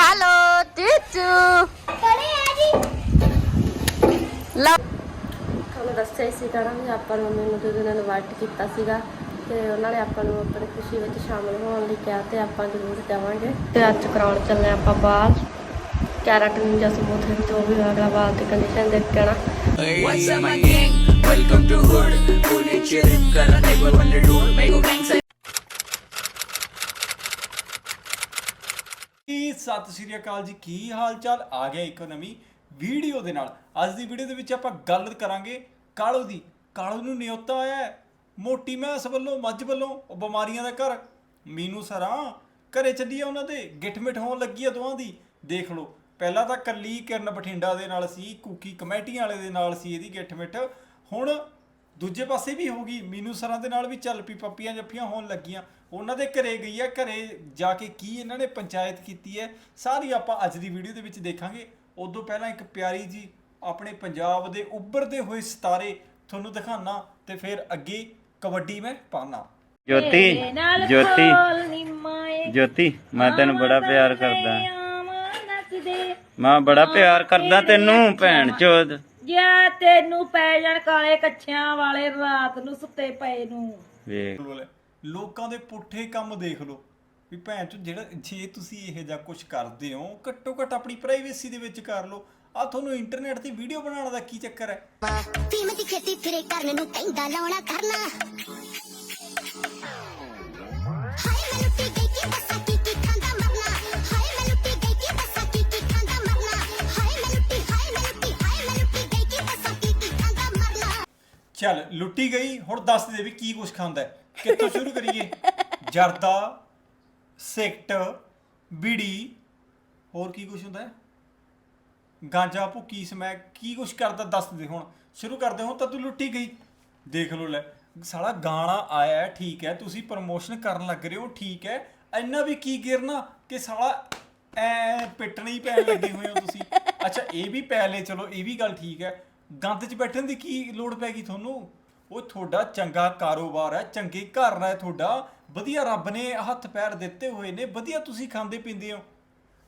Hello ਟੀਚੂ ਕਰੇ ਆ ਜੀ ਲਾ ਤੁਹਾਨੂੰ ਦੱਸਿਆ ਸੀਗਾ ਨਾ ਵੀ ਆਪਾਂ ਨੂੰ ਮੰਮੀ ਨੂੰ ਜਦੋਂ ਨਾਲ ਇਨਵਾਈਟ ਕੀਤਾ ਸੀਗਾ ਤੇ ਉਹਨਾਂ ਨੇ ਆਪਾਂ ਨੂੰ ਆਪਣੀ ਖੁਸ਼ੀ ਵਿੱਚ ਸ਼ਾਮਲ ਹੋਣ ਲਈ ਕਿਹਾ ਤੇ ਆਪਾਂ ਜ਼ਰੂਰ ਜਾਵਾਂਗੇ ਤੇ ਅੱਜ ਕਰਾਉਣ ਚੱਲੇ ਆਪਾਂ ਬਾਹਰ ਕੈਰਾਟਿਨ ਜਾਂ ਸਮੂਥਿੰਗ ਜੋ ਵੀ ਹੋਗਾ ਬਾਅਦ ਦੀ ਕੰਡੀਸ਼ਨ ਦੇਖ ਕੇ ਨਾ What's up, my gang? Welcome to Hood. Pune chirip kara never wonder do. Mango gang say. ਜੀ ਸਤਿ ਸ਼੍ਰੀ ਅਕਾਲ ਜੀ, ਕੀ ਹਾਲ ਚਾਲ ਆ ਗਿਆ ਇੱਕ ਨਵੀਂ ਵੀਡੀਓ ਦੇ ਨਾਲ। ਅੱਜ ਦੀ ਵੀਡੀਓ ਦੇ ਵਿੱਚ ਆਪਾਂ ਗੱਲ ਕਰਾਂਗੇ ਕਾਲੋ ਦੀ। ਕਾਲੋ ਨੂੰ ਨਿਯੁਕਤ ਆਇਆ ਹੈ। ਮੋਟੀ ਮੈਸ ਵੱਲੋਂ, ਮੱਝ ਵੱਲੋਂ ਉਹ ਬਿਮਾਰੀਆਂ ਦਾ ਘਰ। ਮੀਨੂ ਸਰਾਂ, ਘਰੇ ਚੱਲੀ ਆ ਉਹਨਾਂ ਦੇ। ਗਿੱਠ-ਮਿੱਠ ਹੋਣ ਲੱਗੀ ਆ ਦੋਹਾਂ ਦੀ। ਦੇਖ ਲਓ। ਪਹਿਲਾਂ ਤਾਂ ਕੱਲੀ ਕਿਰਨ ਬਠਿੰਡਾ ਦੇ ਨਾਲ ਸੀ, ਕੂਕੀ ਕਮੇਟੀ ਵਾਲੇ ਦੇ ਨਾਲ ਸੀ ਇਹਦੀ ਗਿੱਠ-ਮਿੱਠ। ਹੁਣ ਦੂਜੇ ਪਾਸੇ ਵੀ ਹੋ ਗਈ ਮੀਨੂ ਸਰਾਂ ਦੇ ਨਾਲ ਵੀ ਚੱਲ ਪਈ ਪੱਪੀਆਂ ਜੱਫੀਆਂ ਹੋਣ ਲੱਗੀਆਂ। ਉਹਨਾਂ ਦੇ ਘਰੇ ਗਈ ਹੈ ਘਰੇ ਜਾ ਕੇ ਕੀ ਇਹਨਾਂ ਨੇ ਪੰਚਾਇਤ ਕੀਤੀ ਹੈ ਸਾਰੀ ਆਪਾਂ ਅੱਜ ਦੀ ਵੀਡੀਓ ਦੇ ਵਿੱਚ ਦੇਖਾਂਗੇ। ਉਦੋਂ ਪਹਿਲਾਂ ਇੱਕ ਪਿਆਰੀ ਜੀ ਆਪਣੇ ਪੰਜਾਬ ਦੇ ਉੱਭਰਦੇ ਹੋਏ ਸਿਤਾਰੇ ਤੁਹਾਨੂੰ ਦਿਖਾਣਾ ਤੇ ਫਿਰ ਅੱਗੇ ਕਬੱਡੀ ਮੈਂ ਪਾਣਾ ਜੋਤੀ ਜੋਤੀ ਜੋਤੀ ਮੈਂ ਤੈਨੂੰ ਬੜਾ ਪਿਆਰ ਕਰਦਾ। ਮੈਂ ਬੜਾ ਪਿਆਰ ਕਰਦਾ ਤੈਨੂੰ ਭੈਣ ਚੋਦ। ਜਾਂ ਤੈਨੂੰ ਪੈ ਜਾਣ ਕਾਲੇ ਕੱਛਿਆਂ ਵਾਲੇ ਰਾਤ ਨੂੰ ਸੁੱਤੇ ਪਏ ਨੂੰ। ਵੇਖ। ਲੋਕਾਂ ਦੇ ਪੁੱਠੇ ਕੰਮ ਦੇਖ ਲਓ। ਵੀ ਭੈਣ ਚੋ ਜਿਹੜਾ ਜੇ ਤੁਸੀਂ ਇਹ ਜਿਹਾ ਕੁਝ ਕਰਦੇ ਹੋ ਘੱਟੋ ਘੱਟ ਆਪਣੀ ਪ੍ਰਾਈਵੇਸੀ ਦੇ ਵਿੱਚ ਕਰ ਲਓ। ਆ ਤੁਹਾਨੂੰ ਇੰਟਰਨੈਟ ਤੇ ਵੀਡੀਓ ਬਣਾਉਣ ਦਾ ਕੀ ਚੱਕਰ ਹੈ? ਫੀਮ ਦੀ ਖੇਤੀ ਫਿਰੇ ਕਰਨ ਨੂੰ ਕਹਿੰਦਾ ਲਾਉਣਾ ਕਰਨਾ। ਹਾਏ ਮੈਂ ਲੁੱਟੀ ਗਈ ਕਿ ਦੱਸਾਂ ਚੱਲ ਲੁੱਟੀ ਗਈ ਹੁਣ ਦੱਸ ਦੇ ਵੀ ਕੀ ਕੁਛ ਖਾਂਦਾ ਹੈ। ਕਿੱਥੋਂ ਸ਼ੁਰੂ ਕਰੀਏ? ਜਰਦਾ ਸਿਗਟ ਬੀੜੀ ਹੋਰ ਕੀ ਕੁਛ ਹੁੰਦਾ ਹੈ? ਗਾਂਜਾ ਭੁੱਕੀ ਸਮੈਕ ਕੀ ਕੁਛ ਕਰਦਾ ਦੱਸ ਦੇ ਹੁਣ। ਸ਼ੁਰੂ ਕਰਦੇ ਹੋ ਤਾਂ ਤੂੰ ਲੁੱਟੀ ਗਈ। ਦੇਖ ਲਓ ਲੈ ਸਾਲਾ ਗਾਣਾ ਆਇਆ ਹੈ, ਠੀਕ ਹੈ ਤੁਸੀਂ ਪ੍ਰਮੋਸ਼ਨ ਕਰਨ ਲੱਗ ਰਹੇ ਹੋ ਠੀਕ ਹੈ। ਇੰਨਾ ਵੀ ਕੀ ਗਿਰਨਾ ਕਿ ਸਾਲਾ ਐ ਪਿੱਟਣੀ ਪੈਣ ਲੱਗੇ ਹੋਏ ਹੋ ਤੁਸੀਂ। ਅੱਛਾ ਇਹ ਵੀ ਪੈ ਲੈ ਚਲੋ ਇਹ ਵੀ ਗੱਲ ਠੀਕ ਹੈ। ਗੰਦ 'ਚ ਬੈਠਣ ਦੀ ਕੀ ਲੋੜ ਪੈ ਗਈ ਤੁਹਾਨੂੰ? ਉਹ ਤੁਹਾਡਾ ਚੰਗਾ ਕਾਰੋਬਾਰ ਹੈ, ਚੰਗੇ ਘਰ ਹੈ ਤੁਹਾਡਾ। ਵਧੀਆ ਰੱਬ ਨੇ ਹੱਥ ਪੈਰ ਦਿੱਤੇ ਹੋਏ ਨੇ, ਵਧੀਆ ਤੁਸੀਂ ਖਾਂਦੇ ਪੀਂਦੇ ਹੋ।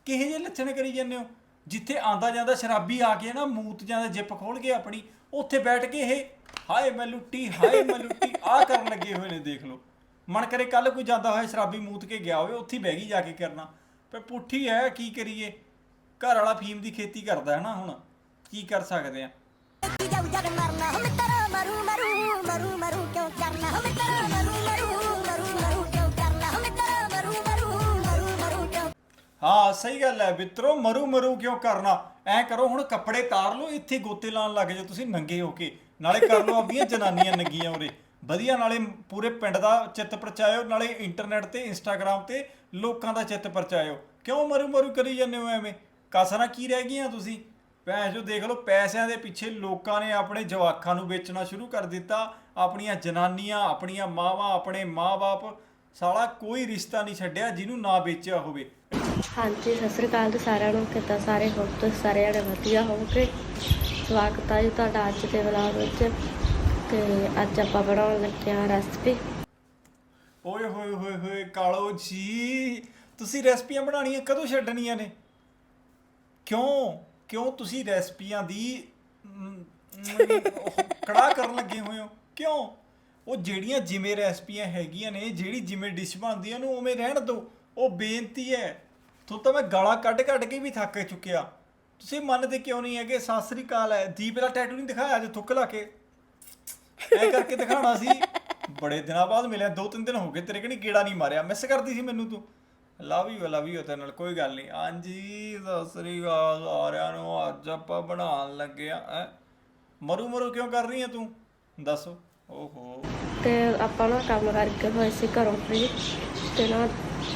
ਕਿਹੇ ਜਿਹੇ ਲੱਛਣ ਕਰੀ ਜਾਂਦੇ ਹੋ? ਜਿੱਥੇ ਆਂਦਾ ਜਾਂਦਾ ਸ਼ਰਾਬੀ ਆ ਕੇ ਨਾ ਮੂਤ ਜਾਂਦਾ ਜਿੱਪ ਖੋਲ ਕੇ ਆਪਣੀ, ਉੱਥੇ ਬੈਠ ਕੇ ਇਹ, ਹਾਏ ਮੈਂ ਲੁੱਟੀ, ਹਾਏ ਮੈਂ ਲੁੱਟੀ ਆ ਕਰਨ ਲੱਗੇ ਹੋਏ ਨੇ, ਦੇਖ ਲਓ। ਮਨ ਕਰੇ ਕੱਲ ਕੋਈ ਜਾਂਦਾ ਹੋਇਆ ਸ਼ਰਾਬੀ ਮੂਤ ਕੇ ਗਿਆ ਹੋਵੇ, ਉੱਥੇ ਬਹਿ ਗਈ ਜਾ ਕੇ ਕਰਨਾ। ਪਰ ਪੁੱਠੀ ਹੈ, ਕੀ ਕਰੀਏ? ਘਰ ਵਾਲਾ ਫੀਮ ਦੀ ਖੇਤੀ ਕਰਦਾ ਹੈ ਨਾ ਹੁਣ, ਕੀ ਕਰ ਸਕਦੇ ਆ? ਕੀ ਜਾਊ ਮਰਨਾ ਹੋ ਮਿੱਤਰ ਮਰੂ ਮਰੂ ਮਰੂ ਮਰੂ ਕਿਉਂ ਕਰਨਾ ਹੋ ਮਿੱਤਰ ਮਰੂ ਮਰੂ ਮਰੂ ਮਰੂ ਕਿਉਂ ਕਰਨਾ ਹੋ ਮਿੱਤਰ ਮਰੂ ਮਰੂ ਮਰੂ ਮਰੂ ਕਿਉਂ ਹਾਂ ਸਹੀ ਗੱਲ ਹੈ ਮਿੱਤਰੋ, ਮਰੂ ਮਰੂ ਕਿਉਂ ਕਰਨਾ? ਐ ਕਰੋ, ਹੁਣ ਕੱਪੜੇ ਤਾਰ ਲਓ, ਇੱਥੇ ਗੋਤੇ ਲਾਉਣ ਲੱਗ ਜਾਓ, ਤੁਸੀਂ ਨੰਗੇ ਹੋ ਕੇ। ਨਾਲੇ ਕਰ ਲਓ ਆਪਦੀਆਂ ਜਨਾਨੀਆਂ ਨੰਗੀਆਂ ਉਰੇ। ਵਧੀਆ, ਨਾਲੇ ਪੂਰੇ ਪਿੰਡ ਦਾ ਚਿੱਤ ਪਰਚਾਇਓ, ਨਾਲੇ ਇੰਟਰਨੈਟ ਤੇ ਇੰਸਟਾਗ੍ਰam ਤੇ ਲੋਕਾਂ ਦਾ ਚਿੱਤ ਪਰਚਾਇਓ। ਕਿਉਂ ਮਰੂ ਮਰੂ ਕਰੀ ਜਾਂਦੇ ਹੋ ਐਵੇਂ? ਕਸਰਾਂ ਕੀ ਰਹਿ ਗਈਆਂ ਤੁਸੀਂ? ਭੈਣ ਜੋ ਦੇਖ ਲਓ ਪੈਸਿਆਂ ਦੇ ਪਿੱਛੇ ਲੋਕਾਂ ਨੇ ਆਪਣੇ ਜਵਾਕਾਂ ਨੂੰ ਵੇਚਣਾ ਸ਼ੁਰੂ ਕਰ ਦਿੱਤਾ। ਆਪਣੀਆਂ ਜਨਾਨੀਆਂ ਆਪਣੀਆਂ ਮਾਵਾਂ ਆਪਣੇ ਮਾਪੇ ਸਾਲਾ ਕੋਈ ਰਿਸ਼ਤਾ ਨਹੀਂ ਛੱਡਿਆ ਜਿਹਨੂੰ ਨਾ ਵੇਚਿਆ ਹੋਵੇ। ਹਾਂਜੀ ਸਤਿ ਸ੍ਰੀ ਅਕਾਲ ਜੀ ਸਾਰਿਆਂ ਨੂੰ। ਕਿੱਦਾਂ ਸਾਰੇ? ਹੋ ਤੁਸੀਂ ਸਾਰੇ ਜਣੇ ਵਧੀਆ ਹੋਵੋਗੇ। ਸਵਾਗਤ ਹੈ ਜੀ ਤੁਹਾਡਾ ਅੱਜ ਦੇ ਵਲੌਗ ਵਿੱਚ। ਤੇ ਅੱਜ ਆਪਾਂ ਬਣਾਉਣ ਲੱਗੇ ਹਾਂ ਰੈਸਪੀ ਓਏ ਹੋਏ ਹੋਏ ਹੋਏ ਕਾਲੋ ਜੀ ਤੁਸੀਂ ਰੈਸਪੀਆਂ ਬਣਾਉਣੀਆਂ ਕਦੋਂ ਛੱਡਣੀਆਂ ਨੇ? ਕਿਉਂ? ਕਿਉਂ ਤੁਸੀਂ ਰੈਸਪੀਆਂ ਦੀ ਅਮ, ਕੜਾਹ ਕਰਨ ਲੱਗੇ ਹੋਏ ਹੋ? ਕਿਉਂ? ਉਹ ਜਿਹੜੀਆਂ ਜਿਵੇਂ ਰੈਸਪੀਆਂ ਹੈਗੀਆਂ ਨੇ ਜਿਹੜੀ ਜਿਵੇਂ ਡਿਸ਼ ਬਣਦੀ ਹੈ ਉਹਨੂੰ ਉਵੇਂ ਰਹਿਣ ਦਿਓ। ਉਹ ਬੇਨਤੀ ਹੈ। ਤੂੰ ਤਾਂ ਮੈਂ ਗਾਲਾਂ ਕੱਢ ਕੱਢ ਕੇ ਵੀ ਥੱਕ ਚੁੱਕਿਆ। ਤੁਸੀਂ ਮੰਨਦੇ ਕਿਉਂ ਨਹੀਂ ਹੈਗੇ? ਸਤਿ ਸ੍ਰੀ ਅਕਾਲ ਹੈ। ਦੀਪ ਦਾ ਟੈਟੂ ਨਹੀਂ ਦਿਖਾਇਆ ਅੱਜ? ਥੁੱਕ ਲਾ ਕੇ। ਐ ਕਰਕੇ ਦਿਖਾਉਣਾ ਸੀ। ਬੜੇ ਦਿਨਾਂ ਬਾਅਦ ਮਿਲਿਆ। ਦੋ ਤਿੰਨ ਦਿਨ ਹੋ ਗਏ। ਤੇਰੇ ਕਣੀ ਕੀੜਾ ਨਹੀਂ ਮਾਰਿਆ। ਮਿਸ ਕਰਦੀ ਸੀ ਮੈਨੂੰ ਤੂੰ। ਲਵ ਯੂ ਲਵ ਯੂ ਤੇਰੇ ਨਾਲ, ਕੋਈ ਗੱਲ ਨਹੀਂ। ਹਾਂਜੀ, ਸਤਿ ਸ੍ਰੀ ਅਕਾਲ ਸਾਰਿਆਂ ਨੂੰ, ਅੱਜ ਆਪਾਂ ਬਣਾਉਣ ਲੱਗੇ ਆ ਮਰੂ ਮਰੂ ਕਿਉਂ ਕਰ ਰਹੀ ਹੈ ਤੂੰ? ਦੱਸ। ਓਹੋ। ਤੇ ਆਪਾਂ ਨਾ ਕੰਮ ਕਰਕੇ ਹੋਏ ਸੀ ਘਰੋਂ ਫ੍ਰੀ, ਤੇ ਨਾ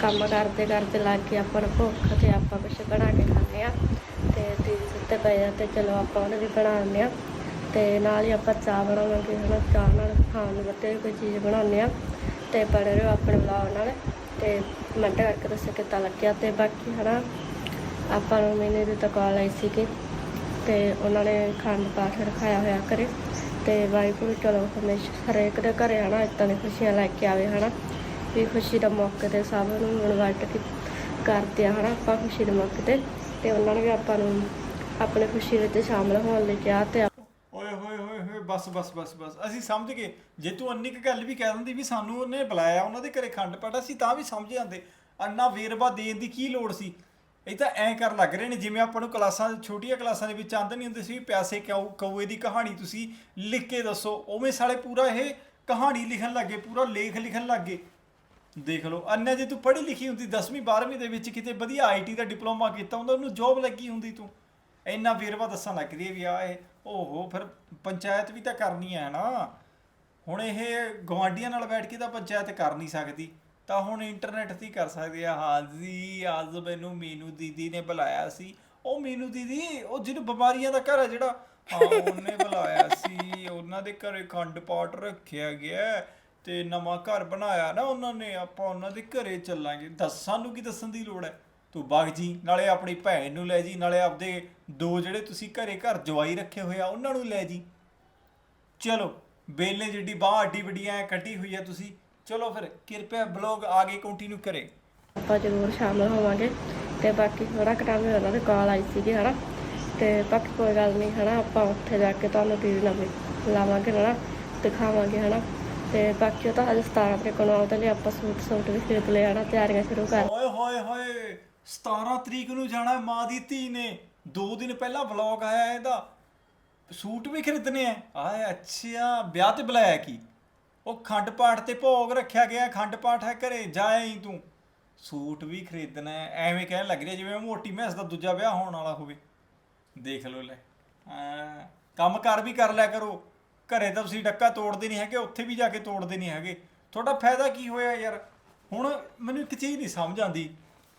ਕੰਮ ਕਰਦੇ ਕਰਦੇ ਲੱਗ ਕੇ ਆਪਾਂ ਨੂੰ ਭੁੱਖ, ਤੇ ਆਪਾਂ ਕੁਛ ਬਣਾ ਕੇ ਖਾਂਦੇ ਆ ਤੇ ਦੀਦੀ ਸੁੱਤੇ ਪਏ ਆ, ਤੇ ਚਲੋ ਆਪਾਂ ਉਹਨੇ ਵੀ ਬਣਾਉਂਦੇ ਆ ਤੇ ਨਾਲ ਹੀ ਆਪਾਂ ਚਾਹ ਬਣਾਵਾਂਗੇ, ਹਨਾ? ਚਾਹ ਨਾਲ ਖਾਣ ਨੂੰ ਬੱਤੇ ਕੋਈ ਚੀਜ਼ ਬਣਾਉਂਦੇ ਆ ਤੇ ਬਣੇ ਰਹੋ ਆਪਣੇ ਵਲੌਗ ਨਾਲ। ਤੇ ਕਮੈਂਟ ਕਰਕੇ ਦੱਸੋ ਕਿੱਦਾਂ ਲੱਗਿਆ ਤੇ ਬਾਕੀ ਹਨਾ, ਆਪਾਂ ਨੂੰ ਮੈਨੇ ਦੀ ਤਾਂ ਕਾਲ ਆਈ ਸੀਗੀ ਤੇ ਉਹਨਾਂ ਨੇ ਖੰਡ ਪਾਠ ਰਖਾਇਆ ਹੋਇਆ ਕਰੇ ਤੇ ਵਾਹਿਗੁਰੂ ਚਲੋ ਹਮੇਸ਼ਾ ਹਰੇਕ ਦੇ ਘਰੇ ਹਨਾ ਇਦਾਂ ਦੀ ਖੁਸ਼ੀਆਂ ਲੈ ਕੇ ਆਵੇ ਹਨਾ, ਵੀ ਖੁਸ਼ੀ ਦਾ ਮੌਕੇ ਤੇ ਸਭ ਨੂੰ ਇਨਵਾਈਟ ਕਰਦੇ ਆ ਹਨਾ, ਆਪਾਂ ਖੁਸ਼ੀ ਦੇ ਮੌਕੇ ਤੇ ਤੇ ਉਹਨਾਂ ਨੇ ਵੀ ਆਪਾਂ ਨੂੰ ਆਪਣੇ ਖੁਸ਼ੀ ਵਿੱਚ ਸ਼ਾਮਲ ਹੋਣ ਲਈ ਕਿਹਾ ਤੇ ਬਸ ਬਸ ਬਸ ਬਸ। ਅਸੀਂ ਸਮਝ ਗਏ। ਜੇ ਤੂੰ ਅੰਨੀ ਕੁ ਗੱਲ ਵੀ ਕਹਿ ਦਿੰਦੀ ਵੀ ਸਾਨੂੰ ਉਹਨੇ ਬੁਲਾਇਆ, ਉਹਨਾਂ ਦੇ ਘਰੇ ਖੰਡ ਪਾਠ ਅਸੀਂ ਤਾਂ ਵੀ ਸਮਝ ਜਾਂਦੇ। ਅੰਨਾ ਵੇਰਵਾ ਦੇਣ ਦੀ ਕੀ ਲੋੜ ਸੀ? ਇਹ ਤਾਂ ਐਂ ਕਰ ਲੱਗ ਰਹੇ ਨੇ, ਜਿਵੇਂ ਆਪਾਂ ਨੂੰ ਕਲਾਸਾਂ, ਛੋਟੀਆਂ ਕਲਾਸਾਂ ਦੇ ਵਿੱਚ ਆਂਦੇ ਨਹੀਂ ਹੁੰਦੇ ਸੀ ਵੀ ਪਿਆਸੇ ਕਿਉਂ ਕੌਏ ਦੀ ਕਹਾਣੀ ਤੁਸੀਂ ਲਿਖ ਕੇ ਦੱਸੋ। ਉਵੇਂ ਸਾਲੇ ਪੂਰਾ ਇਹ ਕਹਾਣੀ ਲਿਖਣ ਲੱਗੇ, ਪੂਰਾ ਲੇਖ ਲਿਖਣ ਲੱਗੇ। ਦੇਖ ਲਓ ਅੰਨਾ ਜੇ ਤੂੰ ਪੜ੍ਹੀ ਲਿਖੀ ਹੁੰਦੀ 10ਵੀਂ 12ਵੀਂ ਦੇ ਵਿੱਚ ਕਿਤੇ ਵਧੀਆ ਆਈਟੀ ਦਾ ਡਿਪਲੋਮਾ ਕੀਤਾ ਹੁੰਦਾ, ਉਹਨੂੰ ਜੌਬ ਲੱਗੀ ਹੁੰਦੀ ਤੂੰ। ਇੰਨਾ ਵੇਰਵਾ ਦੱਸਣ ਲੱਗ ਰਹੀ ਹੈ ਵੀ ਆ ਇਹ ਓਹੋ, ਫਿਰ ਪੰਚਾਇਤ ਵੀ ਤਾਂ ਕਰਨੀ ਹੈ ਨਾ ਹੁਣ ਇਹ ਗਵਾਂਡੀਆਂ ਨਾਲ ਬੈਠ ਕੇ ਤਾਂ ਪੰਚਾਇਤ ਕਰ ਨਹੀਂ ਸਕਦੀ। ਤਾਂ ਹੁਣ ਇੰਟਰਨੈਟ ਤੇ ਹੀ ਕਰ ਸਕਦੇ ਆ। ਹਾਂਜੀ ਅੱਜ ਮੈਨੂੰ ਮੀਨੂ ਦੀਦੀ ਨੇ ਬੁਲਾਇਆ ਸੀ। ਉਹ ਮੀਨੂ ਦੀਦੀ, ਉਹ ਜਿਹਨੂੰ ਬਿਮਾਰੀਆਂ ਦਾ ਘਰ ਹੈ ਜਿਹੜਾ, ਹਾਂ, ਉਹਨੇ ਬੁਲਾਇਆ ਸੀ। ਉਹਨਾਂ ਦੇ ਘਰੇ ਖੰਡ ਪਾਠ ਰੱਖਿਆ ਗਿਆ ਹੈ ਤੇ ਨਵਾਂ ਘਰ ਬਣਾਇਆ ਨਾ ਉਹਨਾਂ ਨੇ। ਆਪਾਂ ਉਹਨਾਂ ਦੇ ਘਰੇ ਚੱਲਾਂਗੇ। ਦੱਸ ਸਾਨੂੰ ਕੀ ਦੱਸਣ ਦੀ ਲੋੜ ਹੈ? ਤੂੰ ਵਗ ਜੀ ਨਾਲੇ ਆਪਣੀ ਭੈਣ ਨੂੰ ਲੈ ਜੀ ਨਾਲੇ ਆਪਦੇ ਦੋ ਜਿਹੜੇ ਤੁਸੀਂ ਘਰੇ ਘਰ ਜਵਾਈ ਰੱਖੇ ਹੋਏ ਆ ਉਹਨਾਂ ਨੂੰ ਲੈ ਜੀ। ਚਲੋ ਬੇਲੇ ਜਿੱਡੀ ਬਾਹ ਅੱਡੀ ਵੱਡੀ ਐ ਕੱਟੀ ਹੋਈ ਆ ਤੁਸੀਂ। ਚਲੋ ਫਿਰ ਕਿਰਪਾ ਬਲੌਗ ਆਗੇ ਕੰਟੀਨਿਊ ਕਰੇ। ਆਪਾਂ ਜ਼ਰੂਰ ਸ਼ਾਮਲ ਹੋਵਾਂਗੇ। ਤੇ ਬਾਕੀ ਥੋੜਾ ਕਟਾਵੇ ਉਹਨਾਂ ਦੇ ਕਾਲ ਆਈ ਸੀਗੀ ਹਨਾ। ਤੇ ਬਾਕੀ ਕੋਈ ਗੱਲ ਨਹੀਂ ਹਨਾ ਆਪਾਂ ਉੱਥੇ ਜਾ ਕੇ ਤੁਹਾਨੂੰ ਵੀਡੀਓ ਨਵੀਂ ਲਾਵਾਂਗੇ ਹਨਾ ਦਿਖਾਵਾਂਗੇ ਹਨਾ। ਤੇ ਬਾਕੀ ਉਹ ਤਾਂ ਅੱਜ 17 ਤਰੀਕ ਨੂੰ ਉਹਦੇ ਲਈ ਆਪਾਂ ਸੂਟ ਸੂਟ ਵੀ ਖਰੀਦ ਲਿਆ ਹਨਾ ਤਿਆਰੀਆਂ ਸ਼ੁਰੂ ਕਰ ਓਏ ਹੋਏ ਹੋਏ 17 ਤਰੀਕ ਨੂੰ ਜਾਣਾ ਮਾਂ ਦੀ ਧੀ ਨੇ। ਦੋ ਦਿਨ ਪਹਿਲਾਂ ਵਲੌਗ ਆਇਆ ਇਹਦਾ। ਸੂਟ ਵੀ ਖਰੀਦਣੇ ਆ। ਆਏ ਅੱਛਾ ਵਿਆਹ ਤੇ ਬੁਲਾਇਆ ਕੀ? ਉਹ ਖੰਡ ਪਾਠ ਤੇ ਭੋਗ ਰੱਖਿਆ ਗਿਆ, ਖੰਡ ਪਾਠ ਹੈ ਘਰੇ ਜਾਏ ਤੂੰ। ਸੂਟ ਵੀ ਖਰੀਦਣਾ ਐਵੇਂ ਕਹਿਣ ਲੱਗ ਰਿਹਾ ਜਿਵੇਂ ਮੋਟੀ ਮੈਸ ਦਾ ਦੂਜਾ ਵਿਆਹ ਹੋਣ ਵਾਲਾ ਹੋਵੇ। ਦੇਖ ਲਓ ਲੈ। ਕੰਮ ਕਰ ਵੀ ਕਰ ਲਿਆ ਕਰੋ। ਘਰੇ ਤਾਂ ਤੁਸੀਂ ਡੱਕਾ ਤੋੜਦੇ ਨਹੀਂ ਹੈਗੇ, ਉੱਥੇ ਵੀ ਜਾ ਕੇ ਤੋੜਦੇ ਨਹੀਂ ਹੈਗੇ। ਤੁਹਾਡਾ ਫਾਇਦਾ ਕੀ ਹੋਇਆ ਯਾਰ? ਹੁਣ ਮੈਨੂੰ ਇੱਕ ਚੀਜ਼ ਨਹੀਂ ਸਮਝ ਆਉਂਦੀ।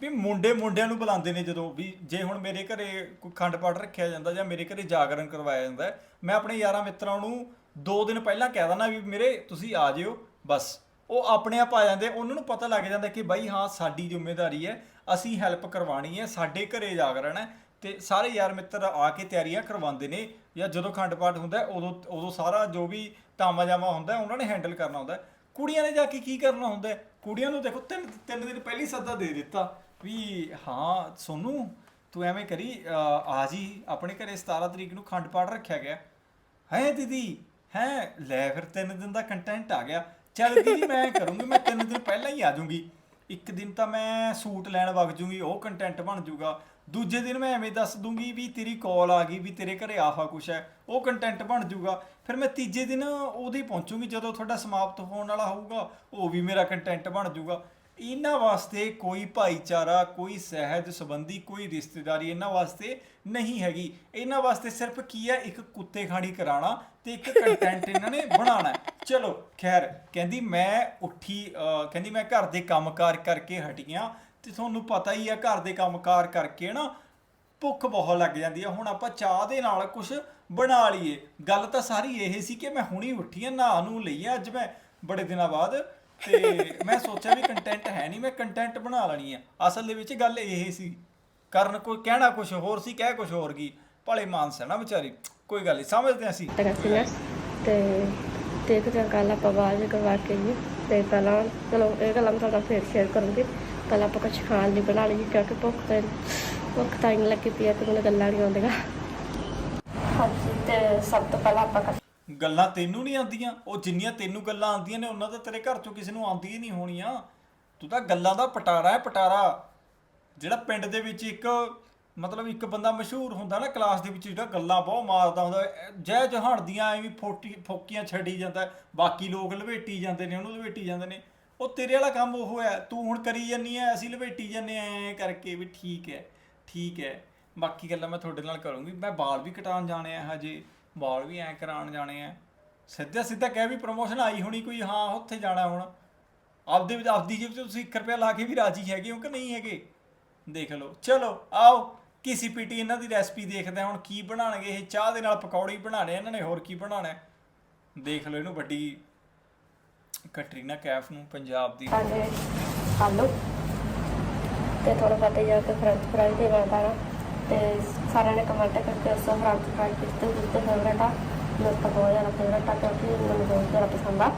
ਵੀ ਮੁੰਡੇ ਮੁੰਡਿਆਂ ਨੂੰ ਬੁਲਾਉਂਦੇ ਨੇ ਜਦੋਂ ਵੀ ਜੇ ਹੁਣ ਮੇਰੇ ਘਰੇ ਕੋਈ ਖੰਡ ਪਾਠ ਰੱਖਿਆ ਜਾਂਦਾ ਜਾਂ ਮੇਰੇ ਘਰੇ ਜਾਗਰਣ ਕਰਵਾਇਆ ਜਾਂਦਾ ਮੈਂ ਆਪਣੇ ਯਾਰਾਂ ਮਿੱਤਰਾਂ ਨੂੰ 2 ਦਿਨ ਪਹਿਲਾਂ ਕਹਿ ਦਿੰਦਾ ਵੀ ਮੇਰੇ ਤੁਸੀਂ ਆ ਜਿਓ, ਬਸ। ਉਹ ਆਪਣੇ ਆਪ ਆ ਜਾਂਦੇ, ਉਹਨਾਂ ਨੂੰ ਪਤਾ ਲੱਗ ਜਾਂਦਾ ਕਿ ਬਾਈ ਹਾਂ, ਸਾਡੀ ਜ਼ਿੰਮੇਵਾਰੀ ਹੈ, ਅਸੀਂ ਹੈਲਪ ਕਰਵਾਣੀ ਹੈ, ਸਾਡੇ ਘਰੇ ਜਾਗਰਣ ਹੈ ਤੇ ਸਾਰੇ ਯਾਰ ਮਿੱਤਰ ਆ ਕੇ ਤਿਆਰੀਆਂ ਕਰਵਾਉਂਦੇ ਨੇ ਜਾਂ ਜਦੋਂ ਖੰਡ ਪਾਠ ਹੁੰਦਾ ਉਦੋਂ ਉਦੋਂ ਸਾਰਾ ਜੋ ਵੀ ਤਾਮਾ ਜਾਮਾ ਹੁੰਦਾ ਉਹਨਾਂ ਨੇ ਹੈਂਡਲ ਕਰਨਾ ਹੁੰਦਾ ਕੁੜੀਆਂ ਨੇ ਜਾ ਕੇ ਕੀ ਕਰਨਾ ਹੁੰਦਾ ਕੁੜੀਆਂ ਨੂੰ ਦੇਖੋ ਤਿੰਨ ਤਿੰਨ ਦਿਨ ਪਹਿਲੀ ਸੱਦਾ ਦੇ ਦਿੱਤਾ। ਵੀ ਹਾਂ, ਸੋਨੂੰ, ਤੂੰ ਐਵੇਂ ਕਰੀ ਆ ਜੀ, ਆਪਣੇ ਘਰੇ 17 ਤਰੀਕ ਨੂੰ ਖੰਡ ਪਾਠ ਰੱਖਿਆ ਗਿਆ। ਹੈ ਦੀਦੀ, ਹੈ, ਲੈ ਫਿਰ ਤਿੰਨ ਦਿਨ ਦਾ ਕੰਟੈਂਟ ਆ ਗਿਆ। ਚੱਲ ਦੀਦੀ, ਮੈਂ ਕਰੂੰਗੀ, ਮੈਂ ਤਿੰਨ ਦਿਨ ਪਹਿਲਾਂ ਹੀ ਆ ਜਾਊਂਗੀ। ਇੱਕ ਦਿਨ ਤਾਂ ਮੈਂ ਸੂਟ ਲੈਣ ਵਗ ਜੂੰਗੀ ਉਹ ਕੰਟੈਂਟ ਬਣ ਜੂਗਾ ਦੂਜੇ ਦਿਨ ਮੈਂ ਐਵੇਂ ਦੱਸ ਦੂੰਗੀ ਵੀ ਤੇਰੀ ਕਾਲ ਆ ਗਈ, ਵੀ ਤੇਰੇ ਘਰੇ ਆਫਾ ਕੁਛ ਹੈ, ਉਹ ਕੰਟੈਂਟ ਬਣ ਜੂਗਾ ਫਿਰ ਮੈਂ ਤੀਜੇ ਦਿਨ ਉਹਦੇ ਪਹੁੰਚੂਗੀ, ਜਦੋਂ ਤੁਹਾਡਾ ਸਮਾਪਤ ਹੋਣ ਵਾਲਾ ਹੋਊਗਾ, ਉਹ ਵੀ ਮੇਰਾ ਕੰਟੈਂਟ ਬਣ ਜੂਗਾ ਇਹਨਾਂ ਵਾਸਤੇ ਕੋਈ ਭਾਈਚਾਰਾ, ਕੋਈ ਸਹਿਜ ਸੰਬੰਧੀ, ਕੋਈ ਰਿਸ਼ਤੇਦਾਰੀ ਇਹਨਾਂ ਵਾਸਤੇ ਨਹੀਂ ਹੈਗੀ। ਇਹਨਾਂ ਵਾਸਤੇ ਸਿਰਫ ਕੀ ਹੈ? ਇੱਕ ਕੁੱਤੇ ਖਾਣੀ ਕਰਾਣਾ ਤੇ ਇੱਕ ਕੰਟੈਂਟ ਇਹਨਾਂ ਨੇ ਬਣਾਉਣਾ ਚਲੋ, ਖੈਰ, ਕਹਿੰਦੀ ਮੈਂ ਉੱਠੀ ਕਹਿੰਦੀ ਮੈਂ ਘਰ ਦੇ ਕੰਮਕਾਰ ਕਰਕੇ ਹਟੀਆਂ ਤੇ ਤੁਹਾਨੂੰ ਪਤਾ ਹੀ ਹੈ ਘਰ ਦੇ ਕੰਮਕਾਰ ਕਰਕੇ ਨਾ ਭੁੱਖ ਬਹੁਤ ਲੱਗ ਜਾਂਦੀ ਹੈ ਹੁਣ ਆਪਾਂ ਚਾਹ ਦੇ ਨਾਲ ਕੁਝ ਬਣਾ ਲਈਏ। ਗੱਲ ਤਾਂ ਸਾਰੀ ਇਹ ਸੀ ਕਿ ਮੈਂ ਹੁਣੀ ਉੱਠੀ ਆ ਨਹਾ ਨੂੰ ਲਈ ਅੱਜ ਮੈਂ ਬੜੇ ਦਿਨਾਂ ਬਾਅਦ ਤੇ ਮੈਂ ਸੋਚਿਆ ਵੀ ਕੰਟੈਂਟ ਹੈ ਨਹੀਂ ਮੈਂ ਕੰਟੈਂਟ ਬਣਾ ਲੈਣੀ ਆ। ਅਸਲ ਦੇ ਵਿੱਚ ਗੱਲ ਇਹ ਸੀ ਕਰਨ ਕੋਈ ਕਹਿਣਾ ਕੁਝ ਹੋਰ ਸੀ ਕਹਿ ਕੁਝ ਹੋਰ ਕੀ ਭਲੇ ਮਾਨਸ ਹੈ ਨਾ ਵਿਚਾਰੀ ਕੋਈ ਗੱਲ ਨਹੀਂ ਸਮਝਦੇ ਹਾਂ ਅਸੀਂ। ਸੀਗਾ ਤੇ ਦੇਖਦੇ ਹਾਂ ਕੱਲ ਆਪਾਂ ਬਾਅਦ ਵਿੱਚ ਕਰਵਾ ਕੇ ਜੀ ਤੇ ਪਹਿਲਾਂ ਚਲੋ ਇਹ ਗੱਲਾਂ ਮੈਂ ਤੁਹਾਡਾ ਫੇਰ ਸ਼ੇਅਰ ਕਰੂੰਗੀ। ਪਹਿਲਾਂ ਆਪਾਂ ਕੁਝ ਖਾਣ ਲਈ ਬਣਾ ਲਈਏ ਕਿਉਂਕਿ ਭੁੱਖ ਤਾਂ ਭੁੱਖ ਤਾਂ ਇੰਨੀ ਲੱਗੀ ਪਈ ਹੈ ਤੇ ਮੈਨੂੰ ਗੱਲਾਂ ਨਹੀਂ ਆਉਂਦੀਆਂ। ਹਾਂਜੀ ਤੇ ਸਭ ਤੋਂ ਪਹਿਲਾਂ ਆਪਾਂ ਗੱਲਾਂ ਤੈਨੂੰ ਨਹੀਂ ਆਉਂਦੀਆਂ, ਉਹ ਜਿੰਨੀਆਂ ਤੈਨੂੰ ਗੱਲਾਂ ਆਉਂਦੀਆਂ ਨੇ, ਉਹਨਾਂ ਤਾਂ ਤੇਰੇ ਘਰ ਚੋਂ ਕਿਸੇ ਨੂੰ ਆਉਂਦੀ ਹੀ ਨਹੀਂ ਹੋਣੀਆਂ। ਤੂੰ ਤਾਂ ਗੱਲਾਂ ਦਾ ਪਟਾਰਾ ਹੈ, ਪਟਾਰਾ। ਜਿਹੜਾ ਪਿੰਡ ਦੇ ਵਿੱਚ ਇੱਕ, ਮਤਲਬ ਇੱਕ ਬੰਦਾ ਮਸ਼ਹੂਰ ਹੁੰਦਾ ਨਾ ਕਲਾਸ ਦੇ ਵਿੱਚ, ਜਿਹੜਾ ਗੱਲਾਂ ਬਹੁਤ ਮਾਰਦਾ ਹੁੰਦਾ ਐ- ਜੈ ਜਹਾਨ ਦੀਆਂ ਐਵੇਂ ਫੋਟੀ, ਫੋਕੀਆਂ ਛੱਡੀ ਜਾਂਦਾ, ਬਾਕੀ ਲੋਕ ਲਵੇਟੀ ਜਾਂਦੇ ਨੇ, ਉਹਨੂੰ ਲਵੇਟੀ ਜਾਂਦੇ ਨੇ। ਉਹ ਤੇਰੇ ਵਾਲਾ ਕੰਮ ਉਹ ਹੈ, ਤੂੰ ਹੁਣ ਕਰੀ ਜਾਨੀ ਐ, ਅਸੀਂ ਲਵੇਟੀ ਜਾਂਦੇ ਐ ਕਰਕੇ ਵੀ ਠੀਕ ਹੈ ਠੀਕ ਹੈ। ਬਾਕੀ ਗੱਲਾਂ ਮੈਂ ਤੁਹਾਡੇ ਨਾਲ ਕਰੂੰਗੀ, ਮੈਂ ਬਾਲ ਵੀ ਕਟਾਉਣ ਜਾਣੇ ਆ ਹਜੇ। ਵਾਲ ਵੀ ਐ ਕਰਾਉਣ ਜਾਣੇ ਆ। ਸਿੱਧਾ ਸਿੱਧਾ ਕਹਿ ਵੀ ਪ੍ਰੋਮੋਸ਼ਨ ਆਈ ਹੋਣੀ ਕੋਈ, ਹਾਂ, ਉੱਥੇ ਜਾਣਾ ਹੁਣ। ਆਪਦੇ ਵਿੱਚ, ਆਪਦੀ ਜੇਬ 'ਚ ਤੁਸੀਂ 1 ਰੁਪਿਆ ਲਾ ਕੇ ਵੀ ਰਾਜੀ ਹੈਗੇ ਹੋ ਕਿ ਨਹੀਂ ਹੈਗੇ? ਦੇਖ ਲਓ, ਚਲੋ, ਆਓ। ਕਿਸੇ ਪੀਟੀ ਇਹਨਾਂ ਦੀ ਰੈਸਪੀ ਦੇਖਦੇ ਹਾਂ, ਹੁਣ ਕੀ ਬਣਾਣਗੇ ਇਹ, ਚਾਹ ਦੇ ਨਾਲ ਪਕੌੜੇ ਬਣਾਣੇ ਇਹਨਾਂ ਨੇ, ਹੋਰ ਕੀ ਬਣਾਣਾ ਦੇਖ ਲਓ ਇਹਨੂੰ ਵੱਡੀ ਕਟਰੀਨਾ ਕੈਫ ਨੂੰ, ਪੰਜਾਬ ਦੀ। ਆਲੂ। ਤੇ ਥੋੜਾ ਪਤਾ ਹੀ ਆ ਫਰੈਂਚ ਫਰਾਈ ਦੇ ਬਣਦਾ ਤੇ ਸਾਰਿਆਂ ਨੇ ਕਮੈਂਟ ਕਰਕੇ ਉਸ ਫਰੈਂਚ ਫਰਾਈ ਕਿਤੇ ਕਿਤੇ ਫੇਵਰਟ ਆ ਮੇਰੇ ਤਾਂ ਬਹੁਤ ਜ਼ਿਆਦਾ ਫੇਵਰਟ ਆ ਕਿਉਂਕਿ ਮੈਨੂੰ ਬਹੁਤ ਜ਼ਿਆਦਾ ਪਸੰਦ ਆ।